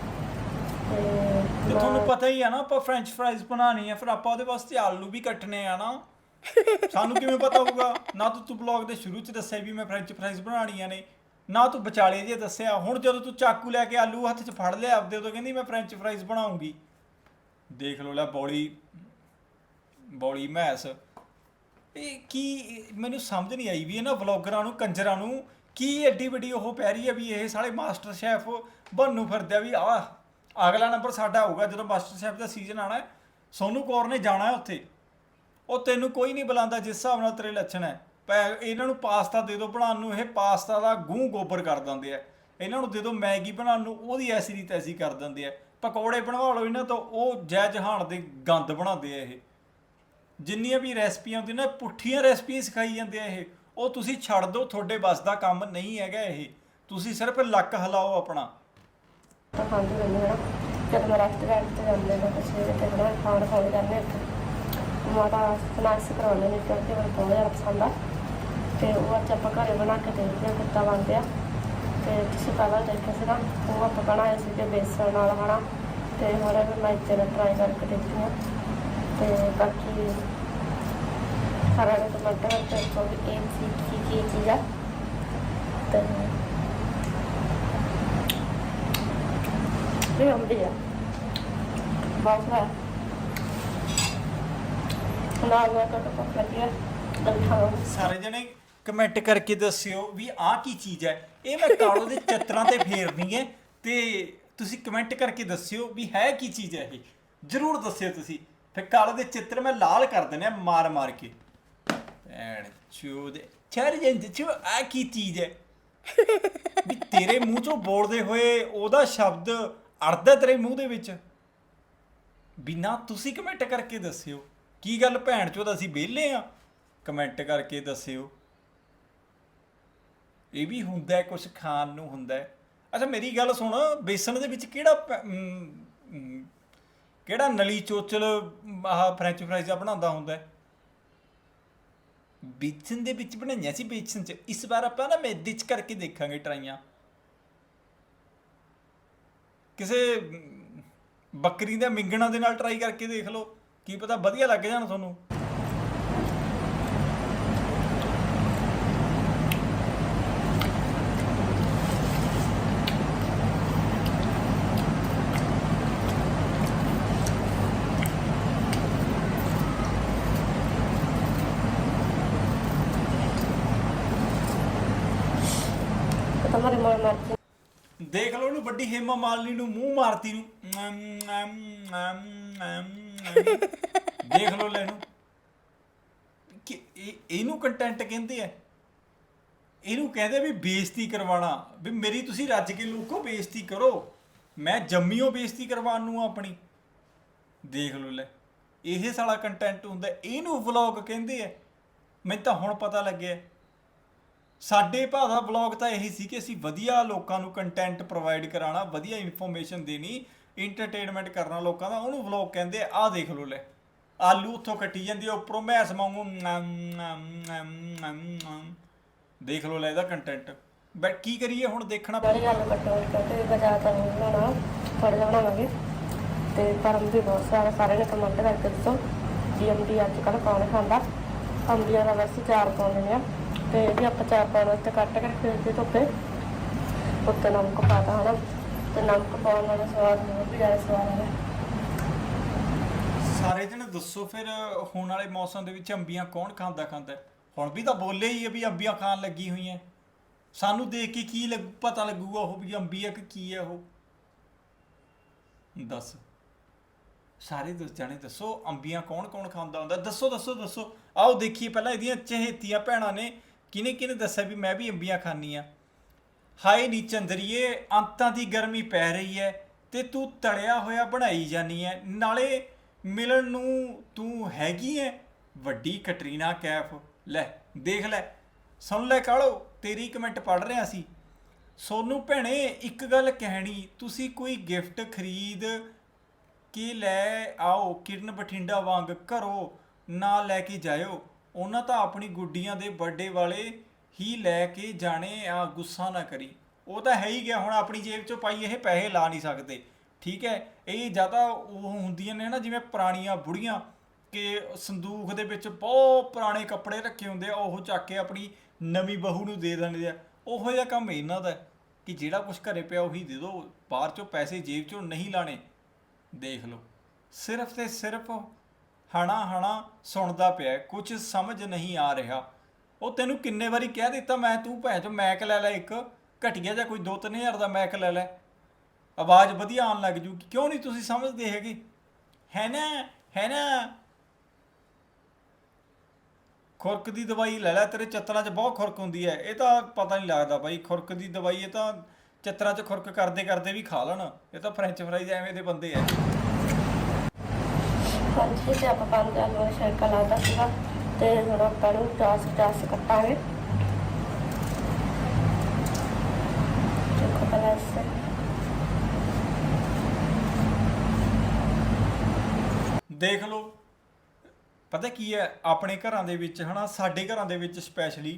ਤੇ ਤੁਹਾਨੂੰ ਪਤਾ ਹੀ ਆ ਨਾ ਆਪਾਂ ਫ੍ਰੈਂਚ ਫ੍ਰਾਈਜ਼ ਬਣਾਣੀ ਆ ਫਿਰ ਆਪਾਂ ਉਹਦੇ ਵਾਸਤੇ ਆਲੂ ਵੀ ਕੱਟਣੇ ਆ ਨਾ। ਸਾਨੂੰ ਕਿਵੇਂ ਪਤਾ ਹੋਊਗਾ? ਨਾ ਤੂੰ ਤੂੰ ਬਲੌਗ ਦੇ ਸ਼ੁਰੂ ਚ ਦੱਸਿਆ ਵੀ ਮੈਂ ਫ੍ਰੈਂਚ ਫ੍ਰਾਈਜ਼ ਬਣਾਉਣੀਆਂ ਨੇ ਨਾ ਤੂੰ ਵਿਚਾਲੇ ਜੇ ਦੱਸਿਆ। ਹੁਣ ਜਦੋਂ ਤੂੰ ਚਾਕੂ ਲੈ ਕੇ ਆਲੂ ਹੱਥ 'ਚ ਫੜ ਲਿਆ ਆਪਦੇ ਉਦੋਂ ਕਹਿੰਦੀ ਮੈਂ ਫ੍ਰੈਂਚ ਫ੍ਰਾਈਜ਼ ਬਣਾਉਂਗੀ। ਦੇਖ ਲੋ ਲੈ ਬੌਲੀ ਬੌਲੀ ਮੈਸ। ਇਹ ਕੀ ਮੈਨੂੰ ਸਮਝ ਨਹੀਂ ਆਈ ਵੀ ਇਹਨਾਂ ਵਲੌਗਰਾਂ ਨੂੰ, ਕੰਜਰਾਂ ਨੂੰ ਕੀ ਐਡੀ ਵੱਡੀ ਉਹ ਪੈ ਰਹੀ ਹੈ ਵੀ ਇਹ ਸਾਲੇ ਮਾਸਟਰ ਸ਼ੈਫ ਬਣਨ ਫਿਰਦੇ ਆ ਵੀ ਆ ਅਗਲਾ ਨੰਬਰ ਸਾਡਾ ਹੋਊਗਾ ਜਦੋਂ ਮਾਸਟਰ ਸ਼ੈਫ ਦਾ ਸੀਜ਼ਨ ਆਣਾ ਹੈ, ਸੋਨੂ ਕੌਰ ਨੇ ਜਾਣਾ ਉੱਥੇ। ਉਹ ਤੈਨੂੰ ਕੋਈ ਨਹੀਂ ਬੁਲਾਉਂਦਾ ਜਿਸ ਹਿਸਾਬ ਨਾਲ ਤੇਰੇ ਲੱਛਣ ਹੈ। ਪੈ- ਇਹਨਾਂ ਨੂੰ ਪਾਸਤਾ ਦੇ ਦਿਓ ਬਣਾਉਣ ਨੂੰ, ਇਹ ਪਾਸਤਾ ਦਾ ਗੂੰ ਗੋਬਰ ਕਰ ਦਿੰਦੇ ਆ। ਇਹਨਾਂ ਨੂੰ ਦੇ ਦਿਓ ਮੈਗੀ ਬਣਾਉਣ ਨੂੰ, ਉਹਦੀ ਐਸੀ ਦੀ ਤੈਸੀ ਕਰ ਦਿੰਦੇ ਆ। ਪਕੌੜੇ ਬਣਵਾ ਲਓ ਇਹਨਾਂ ਤੋਂ, ਉਹ ਜੈ ਜਹਾਨ ਦੇ ਗੰਦ ਬਣਾਉਂਦੇ ਆ ਇਹ। ਜਿੰਨੀਆਂ ਵੀ ਰੈਸਪੀਆਂ ਹੁੰਦੀਆਂ ਨੇ, ਪੁੱਠੀਆਂ ਰੈਸਪੀਆਂ ਸਿਖਾਈ ਜਾਂਦੇ ਆ ਇਹ। ਉਹ ਤੁਸੀਂ ਛੱਡ ਦਿਓ, ਤੁਹਾਡੇ ਬਸ ਦਾ ਕੰਮ ਨਹੀਂ ਹੈਗਾ ਇਹ। ਤੁਸੀਂ ਸਿਰਫ ਲੱਕ ਹਿਲਾਓ ਆਪਣਾ। ਤਾਂ ਖਾਂਦੀ ਰਹਿੰਦੀ ਜਦ ਮੈਂ ਰੈਸਟੋਰੈਂਟ ਤੇ ਜਾਂਦੇ ਨੇ ਤਾਂ ਸਵੇਰੇ ਤੇ ਬਣਾ ਖਾਣ ਖਾਣ ਜਾਂਦੇ ਉੱਥੇ ਮਾਤਾ ਸਨੈਕਸ ਕਰਾਉਂਦੇ ਨੇ, ਕਿਉਂਕਿ ਮੈਨੂੰ ਬਹੁਤ ਜ਼ਿਆਦਾ ਪਸੰਦ ਆ। ਤੇ ਉਹ ਅੱਜ ਆਪਾਂ ਘਰੇ ਬਣਾ ਕੇ ਦੇਖਦੇ ਹਾਂ ਕਿੱਦਾਂ ਬਣਦੇ ਆ। ਤੇ ਤੁਸੀਂ ਪਹਿਲਾਂ ਦੇਖਿਆ ਸੀ ਨਾ, ਉਹ ਆਪਾਂ ਬਣਾਏ ਸੀ ਤੇ ਬੇਸਣ ਨਾਲ ਹਨਾ। ਤੇ ਹੁਣ ਮੈਂ ਇੱਥੇ ਟਰਾਈ ਕਰਕੇ ਦੇਖਦੀ ਹਾਂ। ਤੇ ਬਾਕੀ ਸਾਰਾ ਨੇ ਟਮਾਟਰ ਤੇ ਕੋਈ ਇੱਕ ਸੀ ਕੀ ਕੀ ਚੀਜ਼ ਆ। ਤੇ ਇਹ ਅੰਬੀ ਆ। ਬਹੁਤ ਹੈ ਨਾਲ ਮੈਂ ਪੱਕ ਲੱਗਿਆ ਦਿਖਾਓ। ਸਾਰੇ ਜਣੇ ਕਮੈਂਟ ਕਰਕੇ ਦੱਸਿਓ ਵੀ ਆਹ ਕੀ ਚੀਜ਼ ਹੈ। ਇਹ ਮੈਂ ਕਾਲੋ ਦੇ ਚਿੱਤਰਾਂ ਤੇ ਫੇਰਨੀ ਹੈ ਤੇ ਤੁਸੀਂ ਕਮੈਂਟ ਕਰਕੇ ਦੱਸਿਓ ਵੀ ਹੈ ਕੀ ਚੀਜ਼ ਹੈ ਇਹ। ਜਰੂਰ ਦੱਸਿਓ ਤੁਸੀਂ। ਫਿਰ ਕਾਲੋ ਦੇ ਚਿੱਤਰ ਮੈਂ ਲਾਲ ਕਰ ਦਿੰਨੇ ਆ, ਮਾਰ ਮਾਰ ਕੇ। ਭੈਣ ਚੂਦੇ ਚਾਰ ਜੰਦ ਚੂ ਆ ਕੀ ਚੀਜ਼ ਹੈ? ਵੀ ਤੇਰੇ ਮੂੰਹ ਚੋਂ ਬੋਲਦੇ ਹੋਏ ਉਹਦਾ ਸ਼ਬਦ ਅੜਦਾ ਤੇਰੇ ਮੂੰਹ ਦੇ ਵਿੱਚ। ਬਿਨਾ ਤੁਸੀਂ ਕਮੈਂਟ ਕਰਕੇ ਦੱਸਿਓ। ਕੀ ਗੱਲ ਭੈਣ ਚੋਦ, ਅਸੀਂ ਵਿਹਲੇ ਆ? ਕਮੈਂਟ ਕਰਕੇ ਦੱਸਿਓ। ਇਹ ਵੀ ਹੁੰਦਾ ਹੈ ਕੁਝ ਖਾਣ ਨੂੰ ਹੁੰਦਾ ਅੱਛਾ, ਮੇਰੀ ਗੱਲ ਸੁਣ, ਬੇਸਣ ਦੇ ਵਿੱਚ ਕਿਹੜਾ ਕਿਹੜਾ ਨਲੀ ਚੋਚਲ ਆਹ ਫ੍ਰੈਂਚ ਫ੍ਰਾਈਜ਼ ਬਣਾਉਂਦਾ ਹੁੰਦਾ ਹੈ? ਬੇਸਣ ਦੇ ਵਿੱਚ ਬਣਾਈਆਂ ਸੀ ਬੇਸਣ ਚ। ਇਸ ਵਾਰ ਆਪਾਂ ਨਾ ਮੈਦੇ ਚ ਕਰਕੇ ਦੇਖਾਂਗੇ ਟਰਾਈਆਂ। ਕਿਸੇ ਬੱਕਰੀ ਦੇ ਮਿੰਗਣਾ ਦੇ ਨਾਲ ਟਰਾਈ ਕਰਕੇ ਦੇਖ ਲਓ। ਕੀ ਪਤਾ ਵਧੀਆ ਲੱਗ ਜਾਣ ਤੁਹਾਨੂੰ। ਤੇ ਤੁਹਾਡੀ ਮਨ ਦੇਖ ਲਓ ਉਹਨੂੰ ਵੱਡੀ ਹੇਮਾ ਮਾਲਿਨੀ ਨੂੰ ਮੂੰਹ ਮਾਰਤੀ ਨੂੰ। ਅਮ, ਅਮ, ਅਮ, ਅਮ, ਅਮ। ਦੇਖ ਲਓ ਲੈ ਨੂੰ ਕਿ ਇਹ ਇਹਨੂੰ ਕੰਟੈਂਟ ਕਹਿੰਦੇ ਆ। ਇਹਨੂੰ ਕਹਿੰਦੇ ਵੀ ਬੇਇੱਜ਼ਤੀ ਕਰਵਾਉਣਾ। ਵੀ ਮੇਰੀ ਤੁਸੀਂ ਰੱਜ ਕੇ ਲੋਕੋ ਬੇਇੱਜ਼ਤੀ ਕਰੋ। ਮੈਂ ਜੰਮੀਓ ਬੇਇੱਜ਼ਤੀ ਕਰਵਾਉਣ ਨੂੰ ਆ ਆਪਣੀ। ਦੇਖ ਲਓ ਲੈ। ਇਹ ਸਾਲਾ ਕੰਟੈਂਟ ਹੁੰਦਾ। ਇਹਨੂੰ ਵਲੌਗ ਕਹਿੰਦੇ ਆ। ਮੈਨੂੰ ਤਾਂ ਹੁਣ ਪਤਾ ਲੱਗਿਆ। ਸਾਡੇ ਭਾ ਦਾ ਬਲੌਗ ਤਾਂ ਇਹੀ ਸੀ ਕਿ ਅਸੀਂ ਵਧੀਆ ਲੋਕਾਂ ਨੂੰ ਕੰਟੈਂਟ ਪ੍ਰੋਵਾਈਡ ਕਰਾਉਣਾ ਵਧੀਆ ਇਨਫੋਰਮੇਸ਼ਨ ਦੇਣੀ ਇੰਟਰਟੇਨਮੈਂਟ ਕਰਨਾ ਲੋਕਾਂ ਦਾ ਉਹਨੂੰ ਵਲੌਗ ਕਹਿੰਦੇ ਆ ਆਹ ਦੇਖ ਲਓ ਲੈ। ਆਲੂ ਉੱਥੋਂ ਕੱਟੀ ਜਾਂਦੀ ਆ ਉੱਪਰੋਂ ਮੈਸ ਵਾਂਗੂ ਨਮ, ਨਮ, ਨਮ, ਨਮ, ਨਮ। ਦੇਖ ਲਓ ਲੈ ਇਹਦਾ ਕੰਟੈਂਟ ਬਟ ਕੀ ਕਰੀਏ ਹੁਣ ਦੇਖਣਾ? ਬੜੀ ਗੱਲ ਕੱਟੋ ਕਿਉਂਕਿ ਬਾਜ਼ਾਰ ਤਾਂ ਨਹੀਂ ਬਣਾਉਣਾ ਥੋੜਾ ਜਿਹਾ ਬਣਾਵਾਂਗੇ ਤੇ ਪਰਮ ਵੀ ਬਹੁਤ ਸਾਰਾ ਸਾਰੇ ਨੇ ਕਮੈਂਟ ਕਰਕੇ ਦੱਸੋ ਜੀ ਅੰਬੀ ਅੱਜ ਕੱਲ੍ਹ ਕੌਣ ਖਾਂਦਾ? ਅੰਬੀਆਂ ਦਾ ਵੈਸੇ ਚਾਰ ਪਾਉਂਦੇ ਆ। ਤੇ ਵੀ ਆਪਾਂ ਚਾਰ ਪਾਉਣ ਵਾਸਤੇ ਕੱਟ ਕੇ ਰੱਖੇ ਹੋਏ ਧੁੱਪੇ। ਉੱਤੇ ਨਮਕ ਪਾਤਾ, ਹਨਾ? ਤੇ ਨਮਕ ਪਾਉਣ ਨਾਲ ਸਵਾਦ ਹੋਰ ਵੀ ਜ਼ਿਆਦਾ ਸਵਾਦ ਆਉਂਦਾ ਸਾਰੇ ਜਣੇ ਦੱਸੋ ਫਿਰ, ਹੁਣ ਵਾਲੇ ਮੌਸਮ ਦੇ ਵਿੱਚ ਅੰਬੀਆਂ ਕੌਣ ਖਾਂਦਾ ਖਾਂਦਾ ਹੈ? ਹੁਣ ਵੀ ਤਾਂ ਬੋਲੇ ਹੀ ਆ ਵੀ ਅੰਬੀਆਂ ਖਾਣ ਲੱਗੀ ਹੋਈਆਂ ਸਾਨੂੰ ਦੇਖ ਕੇ ਕੀ ਲੱਗ, ਪਤਾ ਲੱਗੂਗਾ ਉਹ ਵੀ ਅੰਬੀ ਆ ਕਿ ਕੀ ਹੈ ਉਹ? ਦੱਸ। ਸਾਰੇ ਦੱਸ ਜਾਣੇ ਦੱਸੋ, ਅੰਬੀਆਂ ਕੌਣ ਕੌਣ ਖਾਂਦਾ ਹੁੰਦਾ? ਦੱਸੋ ਦੱਸੋ ਦੱਸੋ। ਆਓ ਦੇਖੀਏ, ਪਹਿਲਾਂ ਇਹਦੀਆਂ ਚਹੇਤੀਆਂ ਭੈਣਾਂ ਨੇ ਕਿਨੇ ਕਿਨੇ ਦੱਸਿਆ ਵੀ ਮੈਂ ਵੀ ਅੰਬੀਆਂ ਖਾਂਦੀ ਆ? ਹਾਏ ਨੀ ਚੰਦਰੀਏ, ਅੰਤਾਂ ਦੀ ਗਰਮੀ ਪੈ ਰਹੀ ਹੈ ਤੇ ਤੂੰ ਤੜਿਆ ਹੋਇਆ ਬਣਾਈ ਜਾਨੀ ਹੈ ਨਾਲੇ ਮਿਲਣ ਨੂੰ ਤੂੰ ਹੈਗੀ ਐ? ਵੱਡੀ ਕਟਰੀਨਾ ਕੈਫ। ਲੈ, ਦੇਖ ਲੈ। ਸੁਣ ਲੈ ਕਾਲੋ, ਤੇਰੀ ਕਮੈਂਟ ਪੜ ਰਿਹਾ ਸੀ। ਸੋਨੂੰ ਭੈਣੇ, ਇੱਕ ਗੱਲ ਕਹਿਣੀ, ਤੁਸੀਂ ਕੋਈ ਗਿਫਟ ਖਰੀਦ ਕੇ ਲੈ ਆਓ, ਕਿਰਨ ਬਠਿੰਡਾ ਵਾਂਗ ਘਰੋਂ ਨਾ ਲੈ ਕੇ ਜਾਇਓ। ਉਹਨਾਂ ਤਾਂ ਆਪਣੀ ਗੁੱਡੀਆਂ ਦੇ ਬਰਥਡੇ ਵਾਲੇ ਹੀ ਲੈ ਕੇ ਜਾਣੇ ਆ, ਗੁੱਸਾ ਨਾ ਕਰੀ। ਉਹ ਤਾਂ ਹੈ ਹੀ ਗਿਆ, ਹੁਣ ਆਪਣੀ ਜੇਬ ਚੋਂ ਪਾਈ ਇਹ ਪੈਸੇ ਲਾ ਨਹੀਂ ਸਕਦੇ। ਠੀਕ ਹੈ, ਇਹ ਜ਼ਿਆਦਾ ਉਹ ਹੁੰਦੀਆਂ ਨੇ ਨਾ, ਜਿਵੇਂ ਪੁਰਾਣੀਆਂ ਬੁੜੀਆਂ ਕਿ ਸੰਦੂਖ ਦੇ ਵਿੱਚ ਬਹੁਤ ਪੁਰਾਣੇ ਕੱਪੜੇ ਰੱਖੇ ਹੁੰਦੇ ਆ, ਉਹ ਚੱਕ ਕੇ ਆਪਣੀ ਨਵੀਂ ਬਹੂ ਨੂੰ ਦੇ ਦਿੰਦੇ ਆ। ਉਹੋ ਜਿਹਾ ਕੰਮ ਇਹਨਾਂ ਦਾ ਕਿ ਜਿਹੜਾ ਕੁਝ ਘਰੇ ਪਿਆ ਉਹੀ ਦੇ ਦਿਓ, ਬਾਹਰ ਚੋਂ ਪੈਸੇ ਜੇਬ ਚੋਂ ਨਹੀਂ ਲਾਣੇ। ਦੇਖ ਲਓ, ਸਿਰਫ ਤੇ ਸਿਰਫ ਹਣਾ ਹਣਾ ਸੁਣਦਾ ਪਿਆ ਕੁਝ ਸਮਝ ਨਹੀਂ ਆ ਰਿਹਾ। ਉਹ ਤੈਨੂੰ ਕਿੰਨੇ ਵਾਰੀ ਕਹਿ ਦਿੱਤਾ, ਮੈਂ ਤੂੰ ਭੈਣ ਚੋ ਮੈਕ ਲੈ ਲੈ ਇੱਕ, ਘਟੀਆ ਜਾਂ ਕੋਈ 2-3000 ਦਾ ਮੈਕ ਲੈ ਲੈ। ਆਵਾਜ਼ ਵਧੀਆ ਆਉਣ ਲੱਗ ਜੂ ਕਿਉਂ ਨਹੀਂ ਤੁਸੀਂ ਸਮਝਦੇ ਹੈਗੇ? ਹੈ ਨਾ ਹੈ ਨਾ। ਖੁਰਕ ਦੀ ਦਵਾਈ ਲੈ ਲੈ, ਤੇਰੇ ਚੱਤਰਾਂ 'ਚ ਬਹੁਤ ਖੁਰਕ ਹੁੰਦੀ ਹੈ। ਇਹ ਤਾਂ ਪਤਾ ਨਹੀਂ ਲੱਗਦਾ ਬਾਈ, ਖੁਰਕ ਦੀ ਦਵਾਈ ਇਹ ਤਾਂ ਚੱਤਰਾਂ 'ਚ ਖੁਰਕ ਕਰਦੇ ਕਰਦੇ ਵੀ ਖਾ ਲੈਣ। ਇਹ ਤਾਂ ਫ੍ਰੈਂਚ ਫਰਾਈਜ਼ ਐਵੇਂ ਦੇ ਬੰਦੇ ਐ ਹਾਂਜੀ ਤੇ ਆਪਾਂ ਪੰਜ ਆਲੂ ਦਾ ਛਿਲਕਾ ਲਾਤਾ ਸੀਗਾ ਤੇ ਹੁਣ ਆਪਾਂ ਨੂੰ ਦਸ ਦਸ ਕੱਟਾਂਗੇ ਦੇਖੋ ਪਹਿਲਾਂ ਇਸ ਦੇਖ ਲਓ। ਪਤਾ ਕੀ ਹੈ? ਆਪਣੇ ਘਰਾਂ ਦੇ ਵਿੱਚ ਹਨਾ, ਸਾਡੇ ਘਰਾਂ ਦੇ ਵਿੱਚ ਸਪੈਸ਼ਲੀ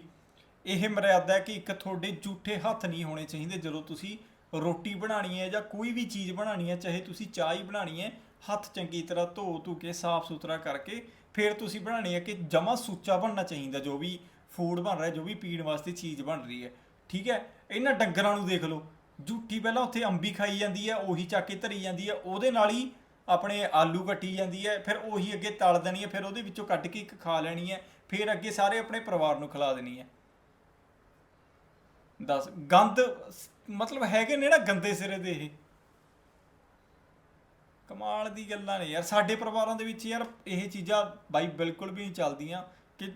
ਇਹ ਮਰਿਆਦਾ ਹੈ ਕਿ ਇੱਕ ਤੁਹਾਡੇ ਝੂਠੇ ਹੱਥ ਨਹੀਂ ਹੋਣੇ ਚਾਹੀਦੇ ਜਦੋਂ ਤੁਸੀਂ ਰੋਟੀ ਬਣਾਣੀ ਹੈ ਜਾਂ ਕੋਈ ਵੀ ਚੀਜ਼ ਬਣਾਣੀ ਹੈ, ਚਾਹੇ ਤੁਸੀਂ ਚਾਹ ਹੀ ਬਣਾਣੀ ਹੈ ਹੱਥ ਚੰਗੀ ਤਰ੍ਹਾਂ ਧੋ ਧੂ ਕੇ, ਸਾਫ਼ ਸੁਥਰਾ ਕਰਕੇ ਫਿਰ ਤੁਸੀਂ ਬਣਾਣੀ ਹੈ ਕਿ ਜਮਾ ਸੁੱਚਾ ਬਣਨਾ ਚਾਹੀਦਾ, ਜੋ ਵੀ ਫੂਡ ਬਣ ਰਿਹਾ, ਜੋ ਵੀ ਪੀਣ ਵਾਸਤੇ ਚੀਜ਼ ਬਣ ਰਹੀ ਹੈ। ਠੀਕ ਹੈ? ਇਹਨਾਂ ਡੰਗਰਾਂ ਨੂੰ ਦੇਖ ਲਓ। ਝੂਠੀ ਪਹਿਲਾਂ ਉੱਥੇ ਅੰਬੀ ਖਾਈ ਜਾਂਦੀ ਹੈ, ਉਹੀ ਚੱਕ ਕੇ ਧਰੀ ਜਾਂਦੀ ਹੈ, ਉਹਦੇ ਨਾਲ ਹੀ ਆਪਣੇ ਆਲੂ ਕੱਟੀ ਜਾਂਦੀ ਹੈ, ਫਿਰ ਉਹੀ ਅੱਗੇ ਤਲ ਦੇਣੀ ਹੈ, ਫਿਰ ਉਹਦੇ ਵਿੱਚੋਂ ਕੱਢ ਕੇ ਇੱਕ ਖਾ ਲੈਣੀ ਹੈ, ਫਿਰ ਅੱਗੇ ਸਾਰੇ ਆਪਣੇ ਪਰਿਵਾਰ ਨੂੰ ਖਿਲਾ ਦੇਣੀ ਹੈ। ਦੱਸ, ਗੰਦ, ਮਤਲਬ ਹੈਗੇ ਨੇ ਨਾ ਗੰਦੇ ਸਿਰੇ ਦੇ ਇਹ। ਕਮਾਲ ਦੀ ਗੱਲਾਂ ਨੇ ਯਾਰ। ਸਾਡੇ ਪਰਿਵਾਰਾਂ ਦੇ ਵਿੱਚ ਯਾਰ ਇਹ ਚੀਜ਼ਾਂ ਬਾਈ ਬਿਲਕੁਲ ਵੀ ਨਹੀਂ ਚੱਲਦੀਆਂ ਕਿ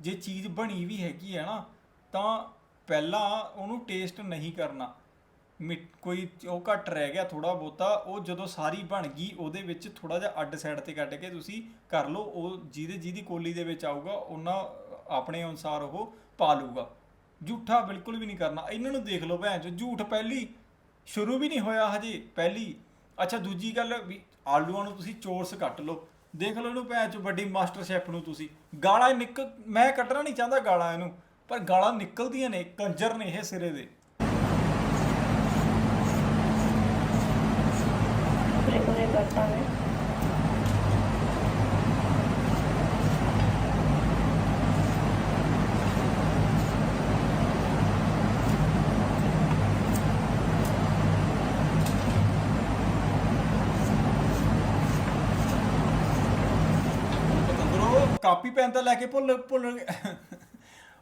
ਜੇ ਚੀਜ਼ ਬਣੀ ਵੀ ਹੈਗੀ ਹੈ ਨਾ, ਤਾਂ ਪਹਿਲਾਂ ਉਹਨੂੰ ਟੇਸਟ ਨਹੀਂ ਕਰਨਾ। ਮਿ- ਕੋਈ ਉਹ ਘੱਟ ਰਹਿ ਗਿਆ ਥੋੜਾ ਬਹੁਤਾ, ਉਹ ਜਦੋਂ ਸਾਰੀ ਬਣ ਗਈ, ਉਹਦੇ ਵਿੱਚ ਥੋੜਾ ਜਿਹਾ ਅੱਡ ਸਾਈਡ ਤੇ ਕੱਢ ਕੇ ਤੁਸੀਂ ਕਰ ਲਓ, ਉਹ ਜਿਹਦੇ ਜਿਹਦੀ ਕੋਲੀ ਦੇ ਵਿੱਚ ਆਊਗਾ, ਉਹਨਾਂ ਆਪਣੇ ਅਨੁਸਾਰ ਉਹ ਪਾ ਲੂਗਾ ਝੂਠਾ ਬਿਲਕੁਲ ਵੀ ਨਹੀਂ ਕਰਨਾ। ਇਹਨਾਂ ਨੂੰ ਦੇਖ ਲਓ ਭੈਣ ਚੋ ਝੂਠ ਪਹਿਲੀ ਸ਼ੁਰੂ ਵੀ ਨਹੀਂ ਹੋਇਆ ਹਜੇ, ਪਹਿਲੀ ਅੱਛਾ, ਦੂਜੀ ਗੱਲ ਵੀ ਆਲੂਆਂ ਨੂੰ ਤੁਸੀਂ ਚੋਰਸ ਕੱਟ ਲਓ। ਦੇਖ ਲਓ ਇਹਨੂੰ ਭੈਣ ਚ ਵੱਡੀ ਮਾਸਟਰ ਸ਼ੈਫ ਨੂੰ ਤੁਸੀਂ। ਗਾਲਾਂ ਨਿਕਲ ਮੈਂ ਕੱਟਣਾ ਨਹੀਂ ਚਾਹੁੰਦਾ ਗਾਲਾਂ ਇਹਨੂੰ, ਪਰ ਗਾਲਾਂ ਨਿਕਲਦੀਆਂ ਨੇ, ਕੰਜਰ ਨੇ ਇਹ ਸਿਰੇ ਦੇ। ਪੂਰੇ ਪੂਰੇ ਕੱਟਾਂਗੇ ਪਤੰਦਰੋ ਕਾਪੀ ਪੈਨ ਤਾਂ ਲੈ ਕੇ ਭੁੱਲ ਭੁੱਲ ਗਏ।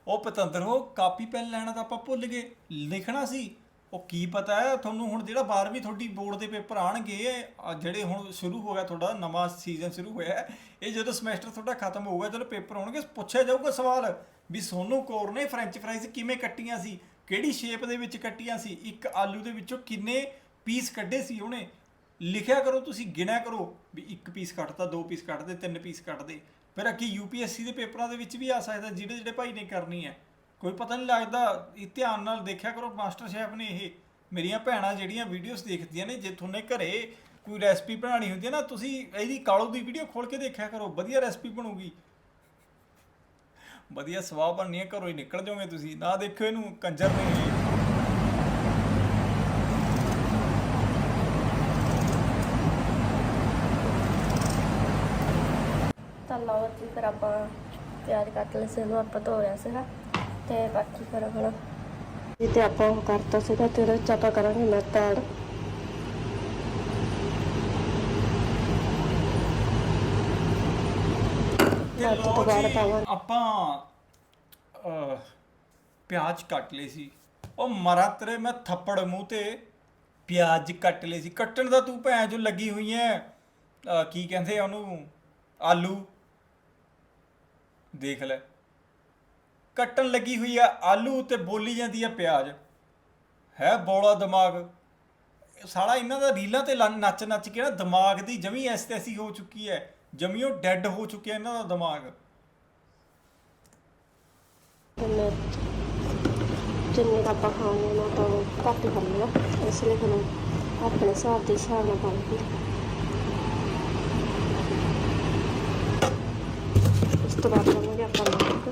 ਉਹ ਪਤੰਦਰੋ ਕਾਪੀ ਪੈਨ ਲੈਣਾ ਤਾਂ ਆਪਾਂ ਭੁੱਲ ਗਏ। ਲਿਖਣਾ ਸੀ। ਉਹ ਕੀ ਪਤਾ ਹੈ ਤੁਹਾਨੂੰ ਹੁਣ ਜਿਹੜਾ 12ਵੀਂ ਤੁਹਾਡੀ ਬੋਰਡ ਦੇ ਪੇਪਰ ਆਣਗੇ ਆਹ ਜਿਹੜੇ ਹੁਣ ਸ਼ੁਰੂ ਹੋ ਗਿਆ ਤੁਹਾਡਾ ਨਵਾਂ ਸੀਜ਼ਨ ਸ਼ੁਰੂ ਹੋਇਆ ਹੈ, ਇਹ ਜਦੋਂ ਸਮੈਸਟਰ ਤੁਹਾਡਾ ਖਤਮ ਹੋਊਗਾ ਜਦੋਂ ਪੇਪਰ ਹੋਣਗੇ ਪੁੱਛਿਆ ਜਾਊਗਾ ਸਵਾਲ ਵੀ ਸੋਨੂ ਕੌਰ ਨੇ ਫ੍ਰੈਂਚ ਫਰਾਈਜ਼ ਕਿਵੇਂ ਕੱਟੀਆਂ ਸੀ ਕਿਹੜੀ ਸ਼ੇਪ ਦੇ ਵਿੱਚ ਕੱਟੀਆਂ ਸੀ ਇੱਕ ਆਲੂ ਦੇ ਵਿੱਚੋਂ ਕਿੰਨੇ ਪੀਸ ਕੱਢੇ ਸੀ ਉਹਨੇ ਲਿਖਿਆ ਕਰੋ, ਤੁਸੀਂ ਗਿਣਿਆ ਕਰੋ ਵੀ ਇੱਕ ਪੀਸ ਕੱਟਦਾ ਦੋ ਪੀਸ ਕੱਟਦੇ, ਤਿੰਨ ਪੀਸ ਕੱਟਦੇ। ਫਿਰ ਅੱਗੇ ਯੂਪੀਐਸਸੀ ਦੇ ਪੇਪਰਾਂ ਦੇ ਵਿੱਚ ਵੀ ਆ ਸਕਦਾ, ਜਿਹੜੇ ਜਿਹੜੇ ਭਾਈ ਨੇ ਕਰਨੀ ਹੈ। ਕੋਈ ਪਤਾ ਨਹੀਂ ਲੱਗਦਾ, ਇਹ ਧਿਆਨ ਨਾਲ ਦੇਖਿਆ ਕਰੋ, ਮਾਸਟਰ ਸ਼ੈਫ ਨੇ ਇਹ ਮੇਰੀਆਂ ਭੈਣਾਂ ਜਿਹੜੀਆਂ ਵੀਡੀਓਜ਼ ਦੇਖਦੀਆਂ ਨੇ, ਜੇ ਤੁਹਾਨੇ ਘਰੇ ਕੋਈ ਰੈਸਪੀ ਬਣਾਉਣੀ ਹੁੰਦੀ ਹੈ ਨਾ, ਤੁਸੀਂ ਇਹਦੀ ਕਾਲੋ ਦੀ ਵੀਡੀਓ ਖੋਲ ਕੇ ਦੇਖਿਆ ਕਰੋ, ਵਧੀਆ ਰੈਸਪੀ ਬਣੂਗੀ। ਵਧੀਆ ਸਵਾਦ ਬਣਨੀ ਹੈ, ਘਰੋਂ ਹੀ ਨਿਕਲ ਜਾਓਗੇ ਤੁਸੀਂ। ਨਾ ਦੇਖਿਓ ਇਹਨੂੰ, ਕੰਜਰ ਨੇ। ਲਓ ਜੀ ਫਿਰ ਆਪਾਂ ਪਿਆਜ਼ ਕੱਟ ਲਏ ਸੀ ਉਹਨੂੰ ਆਪਾਂ ਧੋ ਲਿਆ ਸੀਗਾ। ਤੇ ਬਾਕੀ ਫਿਰ ਹੁਣ ਇਹ ਤੇ ਆਪਾਂ ਉਹ ਕਰਤਾ ਸੀਗਾ ਤੇ ਉਹਦੇ ਵਿੱਚ ਆਪਾਂ ਕਰਾਂਗੇ ਮਿਰਚ ਐਡ ਤੇ ਮਿਰਚ ਤੋਂ ਲਓ ਬਾਅਦ ਜੀ, ਪਾਵਾਂਗੇ ਆਪਾਂ ਪਿਆਜ਼ ਕੱਟ ਲਏ ਸੀ। ਉਹ ਮਰਾ ਤੇਰੇ ਮੈਂ ਥੱਪੜ ਮੂੰਹ ਤੇ ਪਿਆਜ਼ ਕੱਟ ਲਏ ਸੀ। ਕੱਟਣ ਦਾ ਤੂੰ ਭੈਣ ਜੋ ਲੱਗੀ ਹੋਈ ਐ। ਕੀ ਕਹਿੰਦੇ ਆ ਉਹਨੂੰ? ਆਲੂ। ਦੇਖ ਲੈ। ਕੱਟਣ ਲੱਗੀ ਹੋਈ ਆ ਆਲੂ ਤੇ ਬੋਲੀ ਜਾਂਦੀ ਆ ਪਿਆਜ਼। ਹੈ ਬੋਲਾ ਦਿਮਾਗ। ਸਾਲਾ ਇਹਨਾਂ ਦਾ ਰੀਲਾਂ ਤੇ ਨੱਚ ਨੱਚ ਕੇ ਨਾ ਦਿਮਾਗ ਦੀ ਜਮੀ ਐਸੀ ਤੈਸੀ ਹੋ ਚੁੱਕੀ ਹੈ ਜਮੀਓ ਡੈੱਡ ਹੋ ਚੁੱਕਿਆ ਇਹਨਾਂ ਦਾ ਦਿਮਾਗ। ਜਿੰਨੇ ਕੁ ਆਪਾਂ ਖਾਣੇ ਉਹਨਾਂ ਤੋਂ ਘੱਟ ਹੀ ਇਸ ਲਈ ਹੁਣ ਆਪਣੇ ਹਿਸਾਬ ਦੇ ਹਿਸਾਬ ਨਾਲ ਪਾਉਂਗੀ ਤੋਂ ਬਾਅਦ ਪਾਵਾਂਗੇ ਆਪਾਂ ਨਮਕ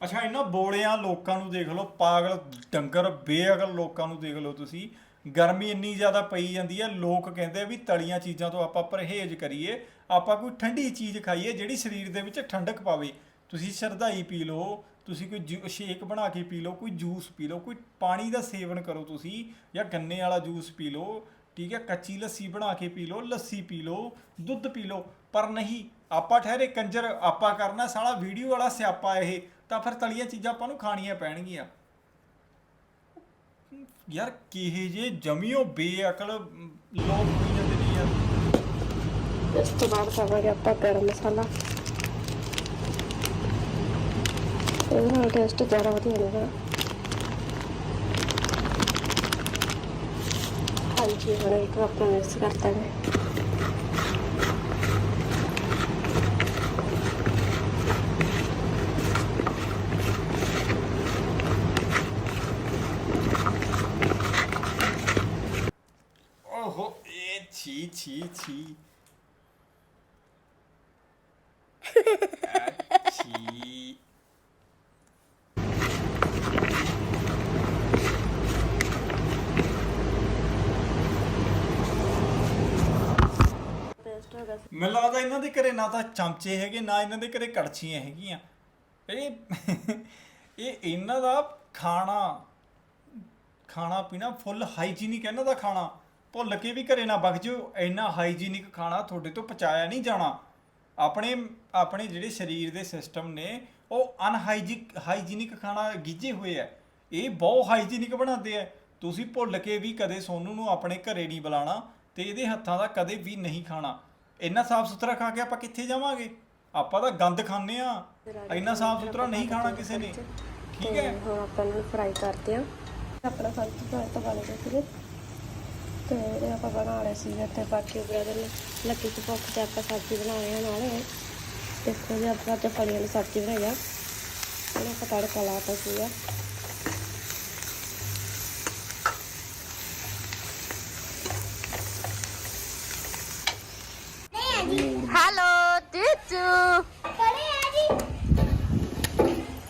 ਅੱਛਾ, ਇਹਨਾਂ ਬੋਲਿਆਂ ਲੋਕਾਂ ਨੂੰ ਦੇਖ ਲਓ, ਪਾਗਲ ਡੰਗਰ, ਬੇਅਕਲ ਲੋਕਾਂ ਨੂੰ ਦੇਖ ਲਓ ਤੁਸੀਂ। ਗਰਮੀ ਇੰਨੀ ਜ਼ਿਆਦਾ ਪਈ ਜਾਂਦੀ ਹੈ, ਲੋਕ ਕਹਿੰਦੇ ਆ ਵੀ ਤਲੀਆਂ ਚੀਜ਼ਾਂ ਤੋਂ ਆਪਾਂ ਪਰਹੇਜ਼ ਕਰੀਏ, ਆਪਾਂ ਕੋਈ ਠੰਡੀ ਚੀਜ਼ ਖਾਈਏ ਜਿਹੜੀ ਸਰੀਰ ਦੇ ਵਿੱਚ ਠੰਡਕ ਪਾਵੇ। ਤੁਸੀਂ ਸ਼ਰਧਾਈ ਪੀ ਲਓ ਤੁਸੀਂ ਕੋਈ ਜੂ- ਸ਼ੇਕ ਬਣਾ ਕੇ ਪੀ ਲਓ ਕੋਈ ਜੂਸ ਪੀ ਲਓ ਕੋਈ ਪਾਣੀ ਦਾ ਸੇਵਨ ਕਰੋ ਤੁਸੀਂ ਜਾਂ ਗੰਨੇ ਵਾਲਾ ਜੂਸ ਪੀ ਲਓ ਠੀਕ ਹੈ ਕੱਚੀ ਲੱਸੀ ਬਣਾ ਕੇ ਪੀ ਲਓ ਲੱਸੀ ਪੀ ਲਓ ਦੁੱਧ ਪੀ ਲਓ ਪਰ ਨਹੀਂ ਆਪਾਂ ਠਹਿਰੇ ਕੰਜਰ ਆਪਾਂ ਕਰਨਾ ਸਾਲਾ ਵੀਡੀਓ ਵਾਲਾ ਸਿਆਪਾ ਇਹ ਤਾਂ ਫਿਰ ਤਲੀਆਂ ਚੀਜ਼ਾਂ ਆਪਾਂ ਨੂੰ ਖਾਣੀਆਂ ਪੈਣਗੀਆਂ। ਯਾਰ ਕਿਹੇ ਜੇ ਜਮਿਓ ਬੇਅਕਲ ਅਮ, ਲੋਕ ਪੀ ਜਾਂਦੇ ਨੇ ਯਾਰ। ਇਸ ਤੋਂ ਬਾਅਦ ਪਾਵਾਂਗੇ ਆਪਾਂ ਗਰਮ ਮਸਾਲਾ। ਇਹਦੇ ਨਾਲ ਟੇਸਟ ਜ਼ਿਆਦਾ ਵਧੀਆ ਹੋਵੇਗਾ ਹਾਂਜੀ ਹੁਣ ਇੱਕ ਆਪਾਂ ਮਿਕਸ ਕਰ ਦਾਂਗੇ ਓਹੋ ਇਹ ਛੀ ਛੀ ਛੀ ਛੀ ਟੇਸਟ ਹੋ ਗਿਆ ਮੈਨੂੰ ਲੱਗਦਾ ਇਹਨਾਂ ਦੇ ਘਰੇ ਨਾ ਤਾਂ ਚਮਚੇ ਹੈਗੇ, ਨਾ ਇਹਨਾਂ ਦੇ ਘਰੇ ਕੜਛੀਆਂ ਹੈਗੀਆਂ। ਇਹ ਇਹ ਇਹਨਾਂ ਦਾ ਖਾਣਾ ਖਾਣਾ ਪੀਣਾ ਫੁੱਲ ਹਾਈਜੀਨਿਕ ਇਹਨਾਂ ਦਾ ਖਾਣਾ। ਭੁੱਲ ਕੇ ਵੀ ਘਰੇ ਨਾ ਬਗ ਜਿਓ, ਇੰਨਾ ਹਾਈਜੀਨਿਕ ਖਾਣਾ ਤੁਹਾਡੇ ਤੋਂ ਪਚਾਇਆ ਨਹੀਂ ਜਾਣਾ। ਆਪਣੇ ਆਪਣੇ ਜਿਹੜੇ ਸਰੀਰ ਦੇ ਸਿਸਟਮ ਨੇ, ਉਹ ਅਨਹਾਈਜੀਨਿਕ ਹਾਈਜੀਨਿਕ ਖਾਣਾ ਗਿੱਜੇ ਹੋਏ ਆ। ਇਹ ਬਹੁਤ ਹਾਈਜੀਨਿਕ ਬਣਾਉਂਦੇ ਆ। ਤੁਸੀਂ ਭੁੱਲ ਕੇ ਵੀ ਕਦੇ ਸੋਨੂੰ ਨੂੰ ਆਪਣੇ ਘਰੇ ਨਹੀਂ ਬੁਲਾਣਾ ਤੇ ਇਹਦੇ ਹੱਥਾਂ ਦਾ ਕਦੇ ਵੀ ਨਹੀਂ ਖਾਣਾ। ਇੰਨਾ ਸਾਫ਼ ਸੁਥਰਾ ਖਾ ਕੇ ਆਪਾਂ ਕਿੱਥੇ ਜਾਵਾਂਗੇ? ਆਪਾਂ ਤਾਂ ਗੰਦ ਖਾਂਦੇ ਆ ਇੰਨਾ ਸਾਫ਼ ਸੁਥਰਾ ਨਹੀਂ ਖਾਣਾ ਕਿਸੇ ਨੇ। ਠੀਕ ਤੇ ਹੈ ਹੁਣ ਆਪਾਂ ਇਹਨੂੰ ਫਰਾਈ ਕਰਦੇ ਹਾਂ। ਆਪਣਾ ਸਬਜ਼ੀ ਫਰਾਈ ਤਾਂ ਬਣ ਗਈ ਸੀਗੇ ਤੇ ਇਹ ਆਪਾਂ ਬਣਾ ਰਹੇ ਸੀ ਤੇ ਬਾਕੀ ਬ੍ਰਦਰ ਨੇ। ਲੱਕੀ ਚ ਭੁੱਖ ਤੇ ਆਪਾਂ ਸਬਜ਼ੀ ਬਣਾ ਰਹੇ ਹਾਂ ਨਾਲੇ। ਦੇਖੋ ਜੀ, ਆਪਾਂ ਤੇ ਫਲੀਆਂ ਦੀ ਸਬਜ਼ੀ ਬਣਾਈ ਆ। ਇਹਨੂੰ ਆਪਾਂ ਤੜਕਾ ਲਾਤਾ ਸੀਗਾ ਹੈਲੋ ਟੀਚੂ ਕਰੇ ਆ ਜੀ